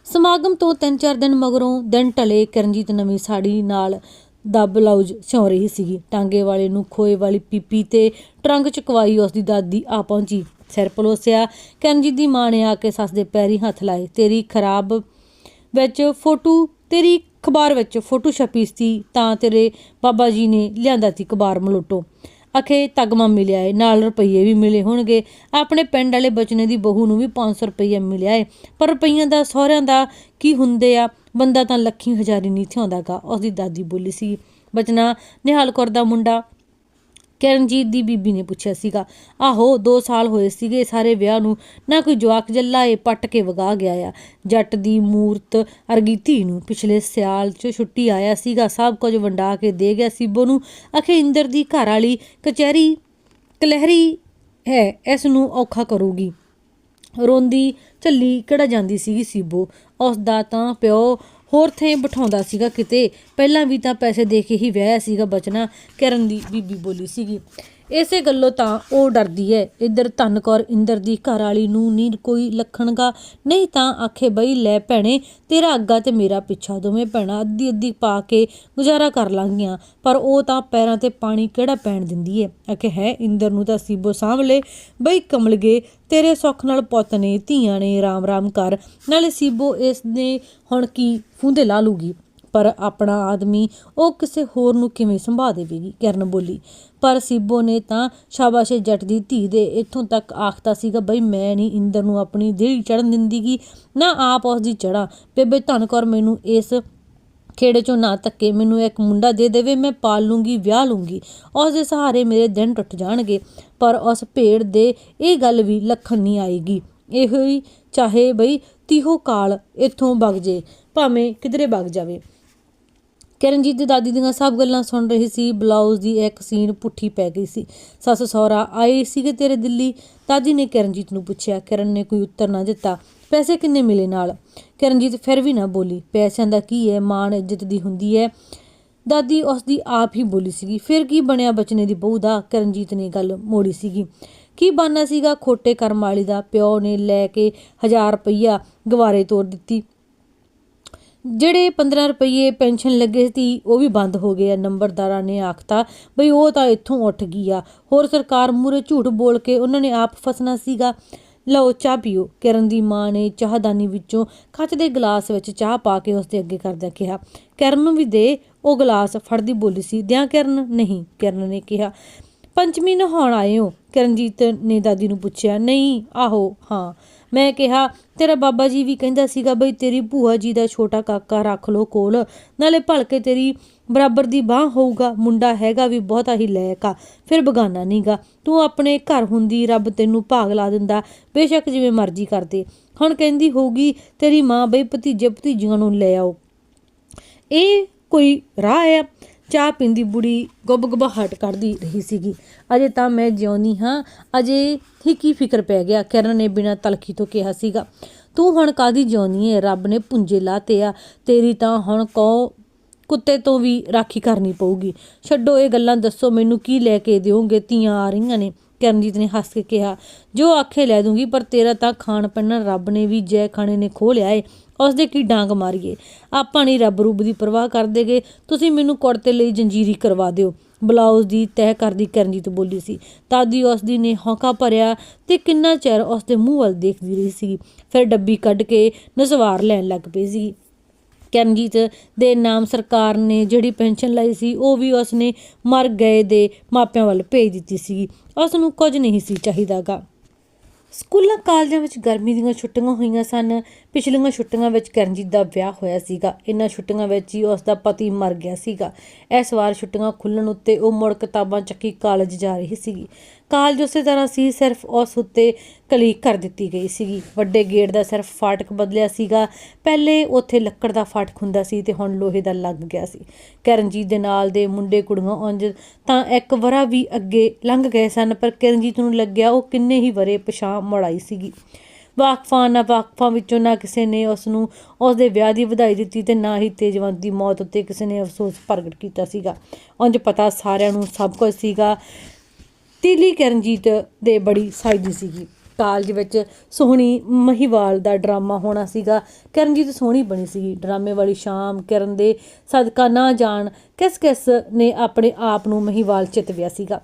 ਸਮਾਗਮ ਤੋਂ 3-4 ਦਿਨ ਮਗਰੋਂ ਦਿਨ ਢਲੇ ਕਰਨਜੀਤ ਨਵੀਂ ਸਾੜੀ ਨਾਲ ਦਾ ਬਲਾਊਜ਼ ਸਿਉਂ ਰਹੀ ਸੀਗੀ। ਟਾਂਗੇ ਵਾਲੇ ਨੂੰ ਖੋਏ ਵਾਲੀ ਪੀਪੀ ਤੇ ਟਰੰਕ ਚੁਕਵਾਈ ਉਸ ਦੀ ਦਾਦੀ ਆ ਪਹੁੰਚੀ। ਸਿਰ ਪਲੋਸਿਆ। ਕਰਨਜੀਤ ਦੀ ਮਾਂ ਨੇ ਆ ਕੇ ਸੱਸ ਦੇ ਪੈਰੀ ਹੱਥ ਲਾਏ। ਤੇਰੀ ਖਰਾਬ ਵਿੱਚ ਫੋਟੋ, ਤੇਰੀ ਅਖਬਾਰ ਵਿੱਚ ਫੋਟੋ ਛਪੀ ਸੀ, ਤਾਂ ਤੇਰੇ ਬਾਬਾ ਜੀ ਨੇ ਲਿਆਂਦਾ ਸੀ ਅਖਬਾਰ ਮਲੋਟੋ। ਅਖੇ ਤਗਮਾ ਮਿਲਿਆ ਏ। ਨਾਲ ਰੁਪਈਏ ਵੀ ਮਿਲੇ ਹੋਣਗੇ। ਆਪਣੇ ਪਿੰਡ ਵਾਲੇ ਬਚਨੇ ਦੀ ਬਹੂ ਨੂੰ ਵੀ 500 ਰੁਪਈਆ ਮਿਲਿਆ ਏ। ਪਰ ਰੁਪਈਆਂ ਦਾ, ਸਹੁਰਿਆਂ ਦਾ ਕੀ ਹੁੰਦੇ ਆ? ਬੰਦਾ ਤਾਂ ਲੱਖੀ ਹਜ਼ਾਰੀ ਨਹੀਂ ਥਿਆਉਂਦਾਗਾ। ਉਸ ਦੀ ਦਾਦੀ ਬੋਲੀ ਸੀ, ਬਚਨਾ, ਨਿਹਾਲ ਕੌਰ ਦਾ ਮੁੰਡਾ ਕਰਨਜੀਤ ਦੀ ਬੀਬੀ ਨੇ ਪੁੱਛਿਆ ਸੀਗਾ। ਆਹੋ 2 ਸਾਲ ਹੋਏ ਸੀਗੇ, ਸਾਰੇ ਵਿਆਹ ਨੂੰ, ਨਾ ਕੋਈ ਜਵਾਕ ਜੱਲਾ ਏ, ਪੱਟ ਕੇ ਵਗਾ ਗਿਆ ਆ। ਜੱਟ ਦੀ ਮੂਰਤ ਅਰਗੀਤੀ ਨੂੰ ਪਿਛਲੇ ਸਿਆਲ 'ਚ ਛੁੱਟੀ ਆਇਆ ਸੀਗਾ, ਸਭ ਕੁਝ ਵੰਡਾ ਕੇ ਦੇ ਗਿਆ ਸੀਬੋ ਨੂੰ ਅਖੇ ਇੰਦਰ ਦੀ ਘਰ ਵਾਲੀ ਕਚਹਿਰੀ, ਕਲਹਿਰੀ ਹੈ, ਇਸ ਨੂੰ ਔਖਾ ਕਰੂਗੀ। ਰੋਂਦੀ ਝੱਲੀ ਕਿਹੜਾ ਜਾਂਦੀ ਸੀਗੀ ਸੀਬੋ। ਉਸ ਦਾ ਤਾਂ ਪਿਓ ਹੋਰ ਥੇ ਬਿਠਾਉਂਦਾ ਸੀਗਾ ਕਿਤੇ। ਪਹਿਲਾਂ ਵੀ ਤਾਂ ਪੈਸੇ ਦੇ ਕੇ ਹੀ ਵਿਆਹਿਆ ਸੀਗਾ ਬਚਨਾ। ਕਰਨ ਦੀ ਬੀਬੀ ਬੋਲੀ ਸੀਗੀ। ਇਸੇ ਗੱਲੋਂ ਤਾਂ ਉਹ ਡਰਦੀ ਹੈ। ਇੱਧਰ ਧਨ ਕੌਰ ਇੰਦਰ ਦੀ ਘਰ ਵਾਲੀ ਨੂੰ ਨੀ ਕੋਈ ਲੱਖਣਗਾ। ਨਹੀਂ ਤਾਂ ਆਖੇ ਬਈ, ਲੈ ਭੈਣੇ, ਤੇਰਾ ਅੱਗਾ ਤੇ ਮੇਰਾ ਪਿੱਛਾ, ਦੋਵੇਂ ਭੈਣਾਂ ਅੱਧੀ ਅੱਧੀ ਪਾ ਕੇ ਗੁਜ਼ਾਰਾ ਕਰ ਲਾਂਗੀਆਂ। ਪਰ ਉਹ ਤਾਂ ਪੈਰਾਂ ਤੇ ਪਾਣੀ ਕਿਹੜਾ ਪੈਣ ਦਿੰਦੀ ਹੈ ਆਖੇ ਹੈ, ਇੰਦਰ ਨੂੰ ਤਾਂ ਸੀਬੋ ਸਾਂਭਲੇ ਬਈ ਕਮਲ ਗਏ ਤੇਰੇ ਸੁੱਖ ਨਾਲ ਪੁੱਤ ਨੇ, ਧੀਆਂ ਨੇ, ਰਾਮ ਰਾਮ ਕਰ। ਨਾਲੇ ਸੀਬੋ ਇਸ ਨੇ ਹੁਣ ਕੀ ਫੂੰਦੇ ਲਾ ਲੂਗੀ? ਪਰ ਆਪਣਾ ਆਦਮੀ ਉਹ ਕਿਸੇ ਹੋਰ ਨੂੰ ਕਿਵੇਂ ਸੰਭਾ ਦੇਵੇਗੀ? ਕਿਰਨ ਬੋਲੀ ਪਰ ਸੀਬੋ ਨੇ ਤਾਂ ਸ਼ਾਬਾਸ਼ੇ ਜੱਟ ਦੀ ਧੀ ਦੇ ਇੱਥੋਂ ਤੱਕ ਆਖਤਾ ਸੀਗਾ, ਬਈ ਮੈਂ ਨਹੀਂ, ਇੰਦਰ ਨੂੰ ਆਪਣੀ ਦੇਹੀ ਚੜਨ ਦਿੰਦੀਗੀ। ਨਾ ਆਪ ਉਸ ਦੀ ਚੜਾ ਬੇਬੇ ਧਨ ਕੌਰ ਮੈਨੂੰ ਇਸ ਖੇੜੇ ਚੋਂ ਨਾ ਧੱਕੇ, ਮੈਨੂੰ ਇੱਕ ਮੁੰਡਾ ਦੇ ਦੇਵੇ, ਮੈਂ ਪਾਲ ਲੂੰਗੀ, ਵਿਆਹ ਲੂੰਗੀ। ਉਸ ਦੇ ਸਹਾਰੇ ਮੇਰੇ ਦਿਨ ਟੁੱਟ ਜਾਣਗੇ, ਪਰ ਉਸ ਭੇੜ ਦੇ ਇਹ ਗੱਲ ਵੀ ਲੱਖਣ ਨਹੀਂ ਆਏਗੀ। ਇਹੋ ਹੀ ਚਾਹੇ ਬਈ ਤੀਹੋ ਕਾਲ ਇੱਥੋਂ ਵਗ ਜੇ, ਭਾਵੇਂ ਕਿਧਰੇ ਵਗ ਜਾਵੇ। ਕਿਰਨਜੀਤ ਦੀ ਦਾਦੀ ਦੀਆਂ ਸਭ ਗੱਲਾਂ ਸੁਣ ਰਹੀ ਸੀ। ਬਲਾਊਜ਼ ਦੀ ਇੱਕ ਸੀਨ ਪੁੱਠੀ ਪੈ ਗਈ ਸੀ। ਸੱਸ ਸਹੁਰਾ ਆਏ ਸੀਗੇ ਤੇਰੇ ਦਿੱਲੀ। ਦਾਦੀ ਨੇ ਕਿਰਨਜੀਤ ਨੂੰ ਪੁੱਛਿਆ, ਕਿਰਨ ਨੇ ਕੋਈ ਉੱਤਰ ਨਾ ਦਿੱਤਾ। ਪੈਸੇ ਕਿੰਨੇ ਮਿਲੇ ਨਾਲ? ਕਿਰਨਜੀਤ ਫਿਰ ਵੀ ਨਾ ਬੋਲੀ। ਪੈਸਿਆਂ ਦਾ ਕੀ ਹੈ? ਮਾਣ, ਇੱਜ਼ਤ ਦੀ ਹੁੰਦੀ ਹੈ। ਦਾਦੀ ਉਸ ਦੀ ਆਪ ਹੀ ਬੋਲੀ ਸੀਗੀ। ਫਿਰ ਕੀ ਬਣਿਆ ਬਚਨੇ ਦੀ ਬਹੂ ਦਾ? ਕਰਨਜੀਤ ਨੇ ਗੱਲ ਮੋੜੀ ਸੀਗੀ। ਕੀ ਬਾਨਾ ਸੀਗਾ? ਖੋਟੇ ਕਰਮ ਵਾਲੀ ਦਾ। ਪਿਓ ਨੇ ਲੈ ਕੇ 1000 ਰੁਪਈਆ ਗਵਾਰੇ ਤੋੜ ਦਿੱਤੀ। ਜਿਹੜੇ 15 ਰੁਪਏ ਪੈਨਸ਼ਨ ਲੱਗੇ ਸੀ, ਉਹ ਵੀ ਬੰਦ ਹੋ ਗਏ ਆ। ਨੰਬਰਦਾਰਾਂ ਨੇ ਆਖਤਾ, ਬਈ ਉਹ ਤਾਂ ਇੱਥੋਂ ਉੱਠ ਗਈ ਆ। ਹੋਰ ਸਰਕਾਰ ਮੂਰੇ ਝੂਠ ਬੋਲ ਕੇ ਉਹਨਾਂ ਨੇ ਆਪ ਫਸਣਾ ਸੀਗਾ। ਲਓ, ਚਾਹ ਪੀਓ। ਕਿਰਨ ਦੀ ਮਾਂ ਨੇ ਚਾਹਦਾਨੀ ਵਿੱਚੋਂ ਕੱਚ ਦੇ ਗਲਾਸ ਵਿੱਚ ਚਾਹ ਪਾ ਕੇ ਉਸ ਦੇ ਅੱਗੇ ਕਰਦਿਆਂ ਕਿਹਾ, ਕਿਰਨ ਨੂੰ ਵੀ ਦੇ। ਉਹ ਗਲਾਸ ਫੜਦੀ ਬੋਲੀ ਸੀ, ਦਿਆਂ ਕਿਰਨ? ਨਹੀਂ, ਕਿਰਨ ਨੇ ਕਿਹਾ। ਪੰਚਮੀ ਨਹਾਉਣ ਆਏ ਹੋ? ਕਿਰਨਜੀਤ ਨੇ ਦਾਦੀ ਨੂੰ ਪੁੱਛਿਆ, ਨਹੀਂ, ਆਹੋ, ਹਾਂ। ਮੈਂ ਕਿਹਾ, ਤੇਰਾ ਬਾਬਾ ਜੀ ਵੀ ਕਹਿੰਦਾ ਸੀਗਾ ਬਈ ਤੇਰੀ ਭੂਆ ਜੀ ਦਾ ਛੋਟਾ ਕਾਕਾ ਰੱਖ ਲੋ ਕੋਲ, ਨਾਲੇ ਭਲਕੇ ਤੇਰੀ ਬਰਾਬਰ ਦੀ ਬਾਹ ਹੋਊਗਾ, ਮੁੰਡਾ ਹੈਗਾ ਵੀ ਬਹੁਤਾ ਹੀ ਲਾਇਕ ਆ, ਫਿਰ ਬਗਾਨਾ ਨਹੀਂਗਾ, ਤੂੰ ਆਪਣੇ ਘਰ ਹੁੰਦੀ ਰੱਬ ਤੈਨੂੰ ਭਾਗ ਲਾ ਦਿੰਦਾ, ਬੇਸ਼ੱਕ ਜਿਵੇਂ ਮਰਜ਼ੀ ਕਰਦੇ, ਹੁਣ ਕਹਿੰਦੀ ਹੋਊਗੀ ਤੇਰੀ ਮਾਂ ਬਈ ਭਤੀਜੇ ਭਤੀਜੀਆਂ ਨੂੰ ਲੈ ਆਓ। ਇਹ ਕੋਈ ਰਾਹ ਆ? ਚਾਹ ਪੀਂਦੀ ਬੁੜੀ ਗੁੱਬ ਗੁਬਾਹਟ ਕੱਢਦੀ ਰਹੀ ਸੀਗੀ। ਅਜੇ ਤਾਂ ਮੈਂ ਜਿਉਣੀ ਹਾਂ, ਅਜੇ ਹੀ ਕੀ ਫਿਕਰ ਪੈ ਗਿਆ, ਕਿਰਨ ਨੇ ਬਿਨਾਂ ਤਲਖੀ ਤੋਂ ਕਿਹਾ ਸੀਗਾ। ਤੂੰ ਹੁਣ ਕਾਦੀ ਜਿਉਣੀ ਏ? ਰੱਬ ਨੇ ਪੁੰਜੇ ਲਾਤੇ ਆ, ਤੇਰੀ ਤਾਂ ਹੁਣ ਕੋ ਕੁੱਤੇ ਤੋਂ ਵੀ ਰਾਖੀ ਕਰਨੀ ਪਊਗੀ। ਛੱਡੋ ਇਹ ਗੱਲਾਂ, ਦੱਸੋ ਮੈਨੂੰ ਕੀ ਲੈ ਕੇ ਦਿਓਗੇ? ਧੀਆਂ ਆ ਰਹੀਆਂ ਨੇ। ਕਰਨਜੀਤ ਨੇ ਹੱਸ ਕੇ ਕਿਹਾ, ਜੋ ਆਖੇ ਲੈ ਦੂੰਗੀ, ਪਰ ਤੇਰਾ ਤਾਂ ਖਾਣ ਪੈਣਾ ਰੱਬ ਨੇ ਵੀ ਜੈ ਖਾਣੇ ਨੇ ਖੋਹ ਲਿਆ ਏ। ਉਸ ਦੇ ਕੀ ਡਾਂਗ ਮਾਰੀਏ? ਆਪਾਂ ਨਹੀਂ ਰੱਬ ਰੂਬ ਦੀ ਪਰਵਾਹ ਕਰਦੇਗੇ ਤੁਸੀਂ ਮੈਨੂੰ ਕੁੜਤੇ ਲਈ ਜੰਜੀਰੀ ਕਰਵਾ ਦਿਓ। ਬਲਾਉਜ਼ ਦੀ ਤਹਿ ਕਰਦੀ ਕਰਨਜੀਤ ਬੋਲੀ ਸੀ। ਤਾਦੀ ਉਸ ਦੀ ਨੇ ਹੌਕਾ ਭਰਿਆ ਤੇ ਕਿੰਨਾ ਚਿਰ ਉਸ ਦੇ ਮੂੰਹ ਵੱਲ ਦੇਖਦੀ ਰਹੀ ਸੀ। ਫਿਰ ਡੱਬੀ ਕੱਢ ਕੇ ਨਸਵਾਰ ਲੈਣ ਲੱਗ ਪਈ ਸੀ। ਕਰਨਜੀਤ ਦੇ ਨਾਮ ਸਰਕਾਰ ਨੇ ਜਿਹੜੀ ਪੈਨਸ਼ਨ ਲਈ ਸੀ, ਉਹ ਵੀ ਉਸਨੇ ਮਰ ਗਏ ਦੇ ਮਾਪਿਆਂ ਵੱਲ ਭੇਜ ਦਿੱਤੀ ਸੀ। ਉਸ ਨੂੰ ਕੁਝ ਨਹੀਂ ਸੀ ਚਾਹੀਦਾਗਾ। ਸਕੂਲਾਂ ਕਾਲਜਾਂ ਵਿੱਚ ਗਰਮੀ ਦੀਆਂ ਛੁੱਟੀਆਂ ਹੋਈਆਂ ਸਨ। ਪਿਛਲੀਆਂ ਛੁੱਟੀਆਂ ਵਿੱਚ ਕਰਨਜੀਤ ਦਾ ਵਿਆਹ ਹੋਇਆ ਸੀਗਾ। ਇਹਨਾਂ ਛੁੱਟੀਆਂ ਵਿੱਚ ਹੀ ਉਸ ਦਾ ਪਤੀ ਮਰ ਗਿਆ ਸੀਗਾ। ਇਸ ਵਾਰ ਛੁੱਟੀਆਂ ਖੁੱਲਣ ਉੱਤੇ ਉਹ ਮੁੜ ਕਿਤਾਬਾਂ ਚੱਕੀ ਕਾਲਜ ਜਾ ਰਹੀ ਸੀਗੀ। ਕਾਲਜ ਉਸੇ ਤਰ੍ਹਾਂ ਸੀ, ਸਿਰਫ ਉਸ ਉੱਤੇ ਕਲੀਕ ਕਰ ਦਿੱਤੀ ਗਈ ਸੀਗੀ। ਵੱਡੇ ਗੇਟ ਦਾ ਸਿਰਫ ਫਾਟਕ ਬਦਲਿਆ ਸੀਗਾ। ਪਹਿਲੇ ਉੱਥੇ ਲੱਕੜ ਦਾ ਫਾਟਕ ਹੁੰਦਾ ਸੀ ਤੇ ਹੁਣ ਲੋਹੇ ਦਾ ਲੱਗ ਗਿਆ ਸੀ। ਕਿਰਨਜੀਤ ਦੇ ਨਾਲ ਦੇ ਮੁੰਡੇ ਕੁੜੀਆਂ ਉਂਝ ਤਾਂ ਇੱਕ ਵਰਾ ਵੀ ਅੱਗੇ ਲੰਘ ਗਏ ਸਨ, ਪਰ ਕਿਰਨਜੀਤ ਨੂੰ ਲੱਗਿਆ ਉਹ ਕਿੰਨੇ ਹੀ ਵਰੇ ਪਛਾਂ ਮੁੜਾਈ ਸੀਗੀ। ਵਾਕਫਾਂ ਨਾ ਵਾਕਫਾਂ ਵਿੱਚੋਂ ਨਾ ਕਿਸੇ ਨੇ ਉਸ ਨੂੰ ਉਸ ਦੇ ਵਿਆਹ ਦੀ ਵਧਾਈ ਦਿੱਤੀ ਤੇ ਨਾ ਹੀ ਤੇਜਵੰਤ ਦੀ ਮੌਤ ਉੱਤੇ ਕਿਸੇ ਨੇ ਅਫਸੋਸ ਪ੍ਰਗਟ ਕੀਤਾ ਸੀਗਾ। ਉਂਝ ਪਤਾ ਸਾਰਿਆਂ ਨੂੰ ਸਭ ਕੁਝ ਸੀਗਾ। ਤੀਲੀ ਕਰਨਜੀਤ ਦੇ ਬੜੀ ਸਾਈਦੀ ਸੀਗੀ। ਕਾਲਜ ਵਿੱਚ ਸੋਹਣੀ ਮਹੀਵਾਲ ਦਾ ਡਰਾਮਾ ਹੋਣਾ ਸੀਗਾ। ਕਰਨਜੀਤ ਸੋਹਣੀ ਬਣੀ ਸੀਗੀ। ਡਰਾਮੇ ਵਾਲੀ ਸ਼ਾਮ ਕਰਨ ਦੇ ਸਦਕਾ ਨਾ ਜਾਣ ਕਿਸ ਕਿਸ ਨੇ ਆਪਣੇ ਆਪ ਨੂੰ ਮਹੀਵਾਲ ਚਿਤਵਿਆ ਸੀਗਾ।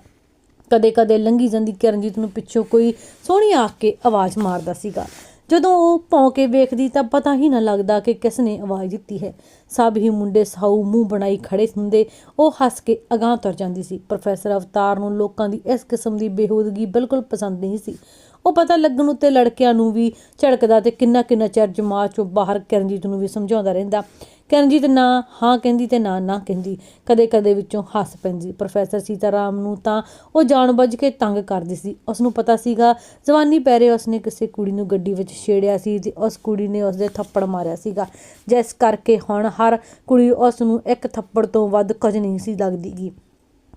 ਕਦੇ ਕਦੇ ਲੰਗੀ ਜਾਂਦੀ ਕਰਨਜੀਤ ਨੂੰ ਪਿੱਛੋਂ ਕੋਈ ਸੋਹਣੀ ਆਖ ਕੇ ਆਵਾਜ਼ ਮਾਰਦਾ ਸੀਗਾ। ਜਦੋਂ ਉਹ ਭੌਂ ਕੇ ਵੇਖਦੀ ਤਾਂ ਪਤਾ ਹੀ ਨਾ ਲੱਗਦਾ ਕਿ ਕਿਸ ਨੇ ਆਵਾਜ਼ ਦਿੱਤੀ ਹੈ। ਸਭ ਹੀ ਮੁੰਡੇ ਸਾਊ ਮੂੰਹ ਬਣਾਈ ਖੜੇ ਹੁੰਦੇ, ਉਹ ਹੱਸ ਕੇ ਅਗਾਂਹ ਤੁਰ ਜਾਂਦੀ ਸੀ। ਪ੍ਰੋਫੈਸਰ ਅਵਤਾਰ ਨੂੰ ਲੋਕਾਂ ਦੀ ਇਸ ਕਿਸਮ ਦੀ ਬੇਹੂਦਗੀ ਬਿਲਕੁਲ ਪਸੰਦ ਨਹੀਂ ਸੀ। ਉਹ ਪਤਾ ਲੱਗਣ ਉੱਤੇ ਲੜਕਿਆਂ ਨੂੰ ਵੀ ਝੜਕਦਾ ਤੇ ਕਿੰਨਾ ਕਿੰਨਾ ਚਿਰ ਜਮਾਤ ਚੋਂ ਬਾਹਰ ਕਰਨਜੀਤ ਨੂੰ ਵੀ ਸਮਝਾਉਂਦਾ ਰਹਿੰਦਾ। ਕਰਨਜੀਤ ਨਾ ਹਾਂ ਕਹਿੰਦੀ ਤੇ ਨਾ ਨਾ ਕਹਿੰਦੀ, ਕਦੇ ਕਦੇ ਵਿੱਚੋਂ ਹੱਸ ਪੈਂਦੀ। ਪ੍ਰੋਫੈਸਰ ਸੀਤਾਰਾਮ ਨੂੰ ਤਾਂ ਉਹ ਜਾਣਬੁੱਝ ਕੇ ਤੰਗ ਕਰਦੀ ਸੀ। ਉਸ ਨੂੰ ਪਤਾ ਸੀਗਾ, ਜਵਾਨੀ ਪੈਰੇ ਉਸਨੇ ਕਿਸੇ ਕੁੜੀ ਨੂੰ ਗੱਡੀ ਵਿੱਚ ਛੇੜਿਆ ਸੀ ਤੇ ਉਸ ਕੁੜੀ ਨੇ ਉਸ ਦੇ ਥੱਪੜ ਮਾਰਿਆ ਸੀਗਾ। ਜਿਸ ਕਰਕੇ ਹੁਣ ਹਰ ਕੁੜੀ ਉਸ ਨੂੰ ਇੱਕ ਥੱਪੜ ਤੋਂ ਵੱਧ ਕੁਝ ਨਹੀਂ ਸੀ ਲੱਗਦੀਗੀ।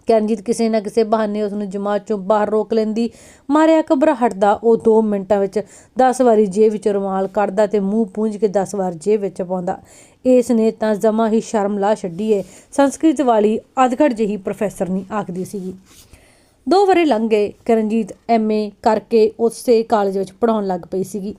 ਕਰਨਜੀਤ ਕਿਸੇ ਨਾ ਕਿਸੇ ਬਹਾਨੇ ਉਸ ਨੂੰ ਜਮਾਤ ਚੋਂ ਬਾਹਰ ਰੋਕ ਲੈਂਦੀ। ਮਾਰਿਆ ਘਬਰਾਹਟ ਦਾ ਉਹ 2 ਮਿੰਟਾਂ ਵਿੱਚ 10 ਵਾਰੀ ਜੇਬ ਵਿੱਚ ਰੁਮਾਲ ਕੱਢਦਾ ਤੇ ਮੂੰਹ ਪੂੰਝ ਕੇ 10 ਵਾਰ ਜੇਬ ਵਿੱਚ ਪਾਉਂਦਾ। ਇਸ ਨੇ ਤਾਂ ਜਮਾ ਹੀ ਸ਼ਰਮ ਲਾ ਛੱਡੀ ਏ। ਸੰਸਕ੍ਰਿਤ ਵਾਲੀ ਅਧਗੜ ਜਿਹੀ ਪ੍ਰੋਫੈਸਰ ਨਹੀਂ ਆਖਦੀ ਸੀਗੀ। ਦੋ ਵਰੇ ਲੰਘ ਗਏ। ਕਰਨਜੀਤ ਐਮਏ ਕਰਕੇ ਉਸੇ ਕਾਲਜ ਵਿੱਚ ਪੜਾਉਣ ਲੱਗ ਪਈ ਸੀਗੀ।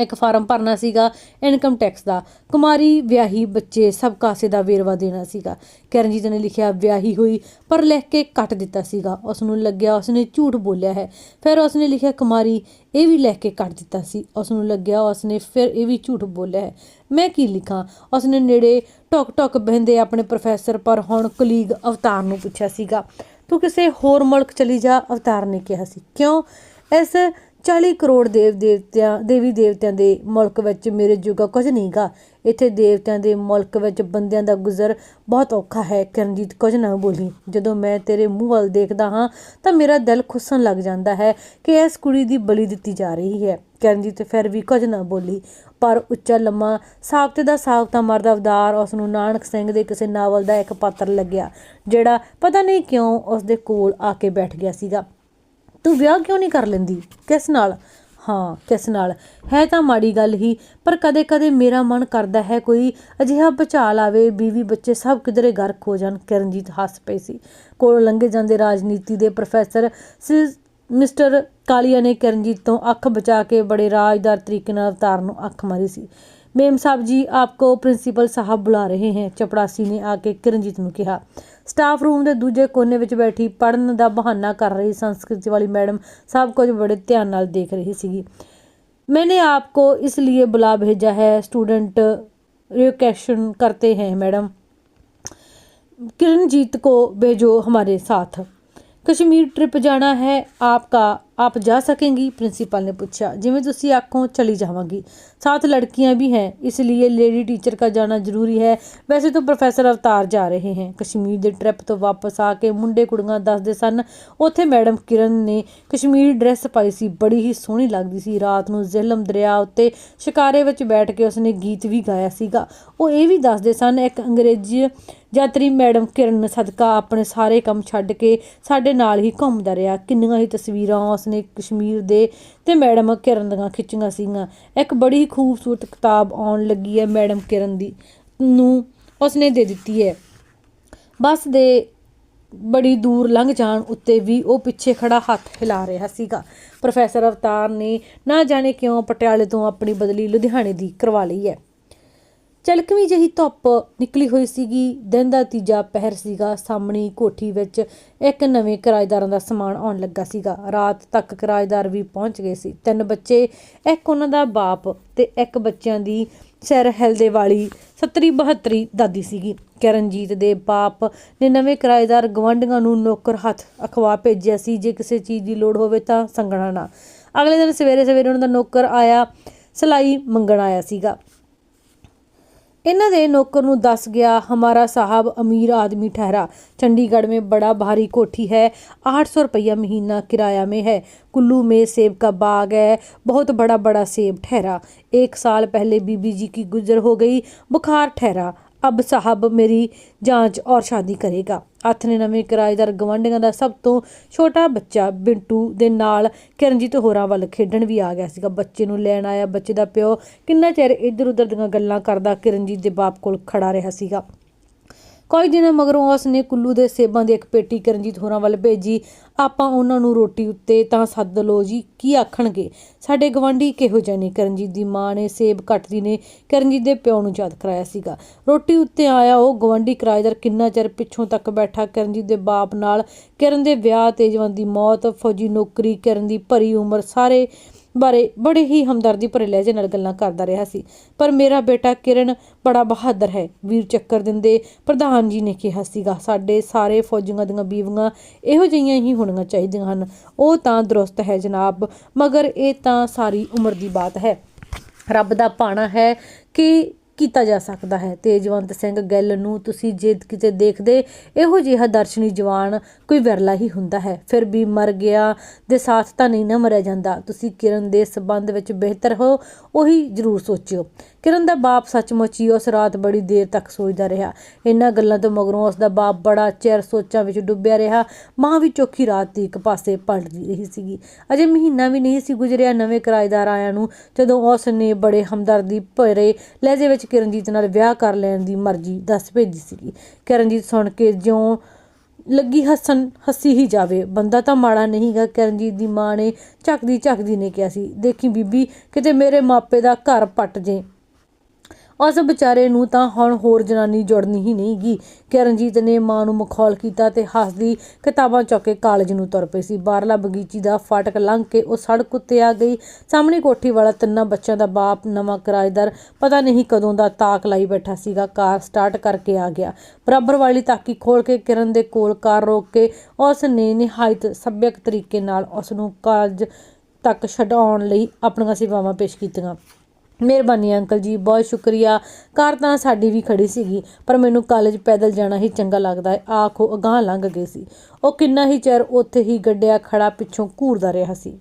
ਇੱਕ ਫਾਰਮ ਭਰਨਾ ਸੀਗਾ ਇਨਕਮ ਟੈਕਸ ਦਾ। ਕੁਮਾਰੀ ਵਿਆਹੀ ਬੱਚੇ ਸਭ ਕਾਸੇ ਦਾ ਵੇਰਵਾ ਦੇਣਾ ਸੀਗਾ। ਕਰਨਜੀਤ ਨੇ ਲਿਖਿਆ, ਵਿਆਹੀ ਹੋਈ, ਪਰ ਲਿਖ ਕੇ ਕੱਟ ਦਿੱਤਾ ਸੀਗਾ। ਉਸ ਨੂੰ ਲੱਗਿਆ ਉਸ ਨੇ ਝੂਠ ਬੋਲਿਆ ਹੈ। ਫਿਰ ਉਸ ਨੇ ਲਿਖਿਆ, ਕੁਮਾਰੀ, ਇਹ ਵੀ ਲਿਖ ਕੇ ਕੱਟ ਦਿੱਤਾ ਸੀ। ਉਸ ਨੂੰ ਲੱਗਿਆ ਉਸ ਨੇ ਫਿਰ ਇਹ ਵੀ ਝੂਠ ਬੋਲਿਆ ਹੈ। ਮੈਂ ਕੀ ਲਿਖਾਂ? ਉਸ ਨੇ ਨੇੜੇ ਟੁਕ ਟੁਕ ਬਹਿੰਦੇ ਆਪਣੇ ਪ੍ਰੋਫੈਸਰ ਪਰ ਹੁਣ ਕਲੀਗ ਅਵਤਾਰ ਨੂੰ ਪੁੱਛਿਆ ਸੀਗਾ, ਤੂੰ ਕਿਸੇ ਹੋਰ ਮੁਲਕ ਚਲੀ ਜਾ? ਅਵਤਾਰ ਨੇ ਕਿਹਾ ਸੀ, ਕਿਉਂ? ਇਸ 40 ਕਰੋੜ ਦੇਵ ਦੇਵਤਿਆਂ, ਦੇਵੀ ਦੇਵਤਿਆਂ ਦੇ ਮੁਲਕ ਵਿੱਚ ਮੇਰੇ ਜੋਗਾ ਕੁਝ ਨਹੀਂਗਾ। ਇੱਥੇ ਦੇਵਤਿਆਂ ਦੇ ਮੁਲਕ ਵਿੱਚ ਬੰਦਿਆਂ ਦਾ ਗੁਜ਼ਰ ਬਹੁਤ ਔਖਾ ਹੈ। ਕਰਨਜੀਤ, ਕੁਝ ਨਾ ਬੋਲੀ। ਜਦੋਂ ਮੈਂ ਤੇਰੇ ਮੂੰਹ ਵੱਲ ਦੇਖਦਾ ਹਾਂ, ਤਾਂ ਮੇਰਾ ਦਿਲ ਖੁੱਸਣ ਲੱਗ ਜਾਂਦਾ ਹੈ ਕਿ ਇਸ ਕੁੜੀ ਦੀ ਬਲੀ ਦਿੱਤੀ ਜਾ ਰਹੀ ਹੈ। ਕਰਨਜੀਤ ਫਿਰ ਵੀ ਕੁਝ ਨਾ ਬੋਲੀ। ਪਰ ਉੱਚਾ ਲੰਮਾ ਸਾਖਤੇ ਦਾ ਸਾਖਤਾ ਮਰਦ ਅਵਦਾਰ ਉਸ ਨੂੰ ਨਾਨਕ ਸਿੰਘ ਦੇ ਕਿਸੇ ਨਾਵਲ ਦਾ ਇੱਕ ਪਾਤਰ ਲੱਗਿਆ, ਜਿਹੜਾ ਪਤਾ ਨਹੀਂ ਕਿਉਂ ਉਸ ਦੇ ਕੋਲ ਆ ਕੇ ਬੈਠ ਗਿਆ ਸੀਗਾ। ਤੂੰ ਵਿਆਹ ਕਿਉਂ ਨਹੀਂ ਕਰ ਲੈਂਦੀ? ਕਿਸ ਨਾਲ? ਹਾਂ, ਕਿਸ ਨਾਲ? ਹੈ ਤਾਂ ਮਾੜੀ ਗੱਲ ਹੀ, ਪਰ ਕਦੇ-ਕਦੇ ਮੇਰਾ ਮਨ ਕਰਦਾ ਹੈ ਕੋਈ ਅਜਿਹਾ ਬਚਾਲ ਆਵੇ ਬੀਵੀ ਬੱਚੇ ਸਭ ਕਿਧਰੇ ਗਰਕ ਹੋ ਜਾਣ, ਕਰਨਜੀਤ ਹੱਸ ਪਈ ਸੀ। ਕੋਲ ਲੰਘੇ ਜਾਂਦੇ ਰਾਜਨੀਤੀ ਦੇ ਪ੍ਰੋਫੈਸਰ ਸਿ- ਮਿਸਟਰ ਕਾਲੀਆ ਨੇ ਕਰਨਜੀਤ ਤੋਂ ਅੱਖ ਬਚਾ ਕੇ ਬੜੇ ਰਾਜਦਾਰ ਤਰੀਕੇ ਨਾਲ ਅਵਤਾਰ ਨੂੰ ਅੱਖ ਮਾਰੀ ਸੀ। ਮੇਮ ਸਾਹਿਬ ਜੀ ਆਪਕੋ ਪ੍ਰਿੰਸੀਪਲ ਸਾਹਿਬ ਬੁਲਾ ਰਹੇ हैं ਚਪੜਾਸੀ ਨੇ ਆ ਕੇ ਕਿਰਨਜੀਤ ਨੂੰ ਕਿਹਾ ਸਟਾਫ ਰੂਮ ਦੇ ਦੂਜੇ ਕੋਨੇ ਵਿੱਚ ਬੈਠੀ ਪੜਨ ਦਾ ਬਹਾਨਾ ਕਰ ਰਹੀ ਸੰਸਕ੍ਰਿਤ ਵਾਲੀ ਮੈਡਮ ਸਭ ਕੁਝ ਬੜੇ ਧਿਆਨ ਨਾਲ ਦੇਖ ਰਹੀ ਸੀਗੀ मैंने आपको इसलिए बुला भेजा है स्टूडेंट रिक्वेशन करते हैं मैडम किरणजीत को भेजो हमारे साथ ਕਸ਼ਮੀਰ ਟ੍ਰਿਪ ਜਾਣਾ ਹੈ ਆਪਕਾ ਆਪ ਜਾ ਸਕੇਗੀ? ਪ੍ਰਿੰਸੀਪਲ ਨੇ ਪੁੱਛਿਆ। ਜਿਵੇਂ ਤੁਸੀਂ ਆਖੋ, ਚਲੀ ਜਾਵਾਂਗੀ। ਸਾਥ ਲੜਕੀਆਂ ਵੀ ਹੈ। ਇਸ ਲਈ ਲੇਡੀ ਟੀਚਰ का ਜਾਣਾ ਜ਼ਰੂਰੀ ਹੈ। ਵੈਸੇ ਤਾਂ ਪ੍ਰੋਫੈਸਰ ਅਵਤਾਰ ਜਾ ਰਹੇ ਹਨ ਕਸ਼ਮੀਰ ਦੇ ਟ੍ਰਿਪ ਤੋਂ ਵਾਪਸ ਆ ਕੇ ਮੁੰਡੇ ਕੁੜੀਆਂ ਦੱਸਦੇ ਸਨ। ਉੱਥੇ ਮੈਡਮ ਕਿਰਨ ਨੇ ਕਸ਼ਮੀਰੀ ਡਰੈਸ ਪਾਈ ਸੀ। ਬੜੀ ਹੀ ਸੋਹਣੀ ਲੱਗਦੀ ਸੀ। ਰਾਤ ਨੂੰ ਜ਼ਿਲਮ ਦਰਿਆ ਉੱਤੇ ਸ਼ਿਕਾਰੇ ਵਿੱਚ ਬੈਠ ਕੇ ਉਸਨੇ ਗੀਤ ਵੀ ਗਾਇਆ ਸੀਗਾ। ਉਹ ਇਹ ਵੀ ਦੱਸਦੇ ਸਨ, ਇੱਕ ਅੰਗਰੇਜ਼ੀ ਯਾਤਰੀ ਮੈਡਮ ਕਿਰਨ ਸਦਕਾ ਆਪਣੇ ਸਾਰੇ ਕੰਮ ਛੱਡ ਕੇ ਸਾਡੇ ਨਾਲ ਹੀ ਘੁੰਮਦਾ ਰਿਹਾ। ਕਿੰਨੀਆਂ ਹੀ ਤਸਵੀਰਾਂ ਉਸ ਉਸਨੇ ਕਸ਼ਮੀਰ ਦੇ ਤੇ ਮੈਡਮ ਕਿਰਨ ਦੀਆਂ ਖਿੱਚੀਆਂ ਸੀਗੀਆਂ। ਇੱਕ ਬੜੀ ਖੂਬਸੂਰਤ ਕਿਤਾਬ ਆਉਣ ਲੱਗੀ ਹੈ ਮੈਡਮ ਕਿਰਨ ਦੀ, ਨੂੰ ਉਸਨੇ ਦੇ ਦਿੱਤੀ ਹੈ। ਬੱਸ ਦੇ ਬੜੀ ਦੂਰ ਲੰਘ ਜਾਣ ਉੱਤੇ ਵੀ ਉਹ ਪਿੱਛੇ ਖੜਾ ਹੱਥ ਹਿਲਾ ਰਿਹਾ ਸੀਗਾ। ਪ੍ਰੋਫੈਸਰ ਅਵਤਾਰ ਨੇ ਨਾ ਜਾਣੇ ਕਿਉਂ ਪਟਿਆਲੇ ਤੋਂ ਆਪਣੀ ਬਦਲੀ ਲੁਧਿਆਣੇ ਦੀ ਕਰਵਾ ਲਈ ਹੈ। ਚਲਕਵੀਂ ਜਿਹੀ ਧੁੱਪ ਨਿਕਲੀ ਹੋਈ ਸੀਗੀ। ਦਿਨ ਦਾ ਤੀਜਾ ਪਹਿਰ ਸੀਗਾ। ਸਾਹਮਣੀ ਕੋਠੀ ਵਿੱਚ ਇੱਕ ਨਵੇਂ ਕਿਰਾਏਦਾਰਾਂ ਦਾ ਸਮਾਨ ਆਉਣ ਲੱਗਾ ਸੀਗਾ। ਰਾਤ ਤੱਕ ਕਿਰਾਏਦਾਰ ਵੀ ਪਹੁੰਚ ਗਏ ਸੀ। ਤਿੰਨ ਬੱਚੇ, ਇੱਕ ਉਹਨਾਂ ਦਾ ਬਾਪ ਤੇ ਇੱਕ ਬੱਚਿਆਂ ਦੀ ਸਿਰ ਹਿਲਦੇ ਵਾਲੀ 70 72 ਦਾਦੀ ਸੀਗੀ। ਕਰਨਜੀਤ ਦੇ ਬਾਪ ਨੇ ਨਵੇਂ ਕਿਰਾਏਦਾਰ ਗਵੰਡੀਆਂ ਨੂੰ ਨੌਕਰ ਹੱਥ ਅਖਵਾ ਭੇਜਿਆ ਸੀ। ਜੇ ਕਿਸੇ ਚੀਜ਼ ਦੀ ਲੋੜ ਹੋਵੇ ਤਾਂ ਸੰਗਣਾ ਨਾ। ਅਗਲੇ ਦਿਨ ਸਵੇਰੇ ਸਵੇਰੇ ਉਹਨਾਂ ਦਾ ਨੌਕਰ ਆਇਆ, ਸਲਾਈ ਮੰਗਣ ਆਇਆ ਸੀਗਾ। ਇਹਨਾਂ ਦੇ नौकर ਨੂੰ ਦੱਸ ਗਿਆ हमारा साहब अमीर आदमी ठहरा चंडीगढ़ में बड़ा भारी कोठी है आठ सौ रुपया महीना किराया में है कुल्लू में सेब का बाग है बहुत बड़ा बड़ा सेब ठहरा एक साल पहले बीबी जी की गुजर हो गई बुखार ठहरा ਅਬ ਸਾਹਿਬ ਮੇਰੀ ਜਾਂਚ ਔਰ ਸ਼ਾਦੀ ਕਰੇਗਾ। ਅੱਥ ਨੇ ਨਵੇਂ ਕਿਰਾਏਦਾਰ ਗਵੰਡੀਆਂ ਦਾ ਸਭ ਤੋਂ ਛੋਟਾ ਬੱਚਾ ਬਿੰਟੂ ਦੇ ਨਾਲ ਕਿਰਨਜੀਤ ਹੋਰਾਂ ਵੱਲ ਖੇਡਣ ਵੀ ਆ ਗਿਆ ਸੀਗਾ। ਬੱਚੇ ਨੂੰ ਲੈਣ ਆਇਆ ਬੱਚੇ ਦਾ ਪਿਓ ਕਿੰਨਾ ਚਿਰ ਇੱਧਰ ਉੱਧਰ ਦੀਆਂ ਗੱਲਾਂ ਕਰਦਾ ਕਿਰਨਜੀਤ ਦੇ ਬਾਪ ਕੋਲ ਖੜਾ ਰਿਹਾ ਸੀਗਾ। ਕਈ ਦਿਨਾਂ ਮਗਰੋਂ ਉਸ ਨੇ ਕੁੱਲੂ ਦੇ ਸੇਬਾਂ ਦੀ ਇੱਕ ਪੇਟੀ ਕਰਨਜੀਤ ਹੋਰਾਂ ਵੱਲ ਭੇਜੀ। ਆਪਾਂ ਉਹਨਾਂ ਨੂੰ ਰੋਟੀ ਉੱਤੇ ਤਾਂ ਸੱਦ ਲਓ ਜੀ, ਕੀ ਆਖਣਗੇ? ਸਾਡੇ ਗਵਾਂਢੀ ਕਿਹੋ ਜਿਹੇ ਨੇ? ਕਰਨਜੀਤ ਦੀ ਮਾਂ ਨੇ ਸੇਬ ਕੱਟਦੀ ਨੇ ਕਰਨਜੀਤ ਦੇ ਪਿਓ ਨੂੰ ਯਾਦ ਕਰਾਇਆ ਸੀਗਾ। ਰੋਟੀ ਉੱਤੇ ਆਇਆ ਉਹ ਗਵਾਂਢੀ ਕਿਰਾਏਦਾਰ ਕਿੰਨਾ ਚਿਰ ਪਿੱਛੋਂ ਤੱਕ ਬੈਠਾ ਕਰਨਜੀਤ ਦੇ ਬਾਪ ਨਾਲ, ਕਿਰਨ ਦੇ ਵਿਆਹ ਤੇ ਦੀ ਮੌਤ, ਫੌਜੀ ਨੌਕਰੀ, ਕਰਨ ਦੀ ਭਰੀ ਉਮਰ, ਸਾਰੇ ਬਾਰੇ ਬੜੇ ਹੀ ਹਮਦਰਦੀ ਭਰੇ ਲਹਿਜੇ ਨਾਲ ਗੱਲਾਂ ਕਰਦਾ ਰਿਹਾ ਸੀ। ਪਰ ਮੇਰਾ ਬੇਟਾ ਕਿਰਨ ਬੜਾ ਬਹਾਦਰ ਹੈ, ਵੀਰ ਚੱਕਰ ਦਿੰਦੇ ਪ੍ਰਧਾਨ ਜੀ ਨੇ ਕਿਹਾ ਸੀਗਾ, ਸਾਡੇ ਸਾਰੇ ਫੌਜੀਆਂ ਦੀਆਂ ਬੀਵੀਆਂ ਇਹੋ ਜਿਹੀਆਂ ਹੀ ਹੋਣੀਆਂ ਚਾਹੀਦੀਆਂ ਹਨ। ਉਹ ਤਾਂ ਦਰੁਸਤ ਹੈ ਜਨਾਬ, ਮਗਰ ਇਹ ਤਾਂ ਸਾਰੀ ਉਮਰ ਦੀ ਬਾਤ ਹੈ। ਰੱਬ ਦਾ ਪਾਣਾ ਹੈ ਕਿ ਕੀਤਾ ਜਾ ਸਕਦਾ ਹੈ। ਤੇਜਵੰਤ ਸਿੰਘ ਗਿੱਲ ਨੂੰ ਤੁਸੀਂ ਜੇ ਕਿਤੇ ਦੇਖਦੇ, ਇਹੋ ਜਿਹਾ ਦਰਸ਼ਨੀ ਜਵਾਨ ਕੋਈ ਵਿਰਲਾ ਹੀ ਹੁੰਦਾ ਹੈ। ਫਿਰ ਵੀ ਮਰ ਗਿਆ ਦੇ ਸਾਥ ਤਾਂ ਨਹੀਂ ਨਾ ਮਰਿਆ ਜਾਂਦਾ। ਤੁਸੀਂ ਕਿਰਨ ਦੇ ਸਬੰਧ ਵਿੱਚ ਬਿਹਤਰ ਹੋ, ਉਹੀ ਜ਼ਰੂਰ ਸੋਚਿਓ। ਕਿਰਨ ਦਾ ਬਾਪ ਸੱਚਮੁੱਚ ਹੀ ਉਸ ਰਾਤ ਬੜੀ ਦੇਰ ਤੱਕ ਸੋਚਦਾ ਰਿਹਾ। ਇਹਨਾਂ ਗੱਲਾਂ ਤੋਂ ਮਗਰੋਂ ਉਸ ਦਾ ਬਾਪ ਬੜਾ ਚਿਰ ਸੋਚਾਂ ਵਿੱਚ ਡੁੱਬਿਆ ਰਿਹਾ। ਮਾਂ ਵੀ ਚੌਖੀ ਰਾਤ ਦੀ ਇੱਕ ਪਾਸੇ ਪਲਟਦੀ ਰਹੀ ਸੀਗੀ। ਅਜੇ ਮਹੀਨਾ ਵੀ ਨਹੀਂ ਸੀ ਗੁਜ਼ਰਿਆ ਨਵੇਂ ਕਿਰਾਏਦਾਰ ਆਇਆਂ ਨੂੰ, ਜਦੋਂ ਉਸ ਨੇ ਬੜੇ ਹਮਦਰਦੀ ਭਰੇ ਲਹਿਜੇ ਵਿੱਚ ਕਿਰਨਜੀਤ ਨਾਲ ਵਿਆਹ ਕਰ ਲੈਣ ਦੀ ਮਰਜ਼ੀ ਦੱਸ ਭੇਜੀ ਸੀਗੀ। ਕਿਰਨਜੀਤ ਸੁਣ ਕੇ ਜਿਉਂ ਲੱਗੀ ਹੱਸਣ, ਹੱਸੀ ਹੀ ਜਾਵੇ। ਬੰਦਾ ਤਾਂ ਮਾੜਾ ਨਹੀਂਗਾ ਕਰਨਜੀਤ ਦੀ ਮਾਂ ਨੇ ਝੱਕਦੀ ਝੱਕਦੀ ਨੇ ਕਿਹਾ ਸੀ। ਦੇਖੀ ਬੀਬੀ, ਕਿਤੇ ਮੇਰੇ ਮਾਪੇ ਦਾ ਘਰ ਪੱਟ ਜੇ। ਉਸ ਵਿਚਾਰੇ ਨੂੰ ਤਾਂ ਹੁਣ ਹੋਰ ਜਨਾਨੀ ਜੁੜਨੀ ਹੀ ਨਹੀਂਗੀ ਕਿਰਨਜੀਤ ਨੇ ਮਾਂ ਨੂੰ ਮਖੌਲ ਕੀਤਾ ਤੇ ਹੱਸਦੀ ਕਿਤਾਬਾਂ ਚੁੱਕ ਕੇ ਕਾਲਜ ਨੂੰ ਤੁਰ ਪਈ ਸੀ। ਬਾਹਰਲਾ ਬਗੀਚੀ ਦਾ ਫਾਟਕ ਲੰਘ ਕੇ ਉਹ ਸੜਕ ਉੱਤੇ ਆ ਗਈ। ਸਾਹਮਣੇ ਕੋਠੀ ਵਾਲਾ ਤਿੰਨਾਂ ਬੱਚਿਆਂ ਦਾ ਬਾਪ ਨਵਾਂ ਕਿਰਾਏਦਾਰ ਪਤਾ ਨਹੀਂ ਕਦੋਂ ਦਾ ਤਾਕ ਲਾਈ ਬੈਠਾ ਸੀਗਾ। ਕਾਰ ਸਟਾਰਟ ਕਰਕੇ ਆ ਗਿਆ। ਬਰਾਬਰ ਵਾਲੀ ਤਾਕੀ ਖੋਲ ਕੇ ਕਿਰਨ ਦੇ ਕੋਲ ਕਾਰ ਰੋਕ ਕੇ ਉਸ ਨੇ ਨਿਹਾਇਤ ਸੱਭਿਅਕ ਤਰੀਕੇ ਨਾਲ ਉਸ ਨੂੰ ਕਾਲਜ ਤੱਕ ਛਡਾਉਣ ਲਈ ਆਪਣੀਆਂ ਸੇਵਾਵਾਂ ਪੇਸ਼ ਕੀਤੀਆਂ। ਮਿਹਰਬਾਨੀ ਅੰਕਲ ਜੀ, ਬਹੁਤ ਸ਼ੁਕਰੀਆ। ਕਾਰ ਤਾਂ ਸਾਡੀ ਵੀ ਖੜੀ ਸੀਗੀ, ਪਰ ਮੈਨੂੰ ਕਾਲਜ ਪੈਦਲ ਜਾਣਾ ਹੀ ਚੰਗਾ ਲੱਗਦਾ ਹੈ। ਆਖੋ, ਅਗਾਂਹ ਲੰਘ ਗਏ ਸੀ। ਉਹ ਕਿੰਨਾ ਹੀ ਚਿਰ ਉੱਥੇ ਹੀ ਗੱਡਿਆ ਖੜਾ ਪਿੱਛੋਂ ਘੂਰਦਾ ਰਿਹਾ ਸੀ।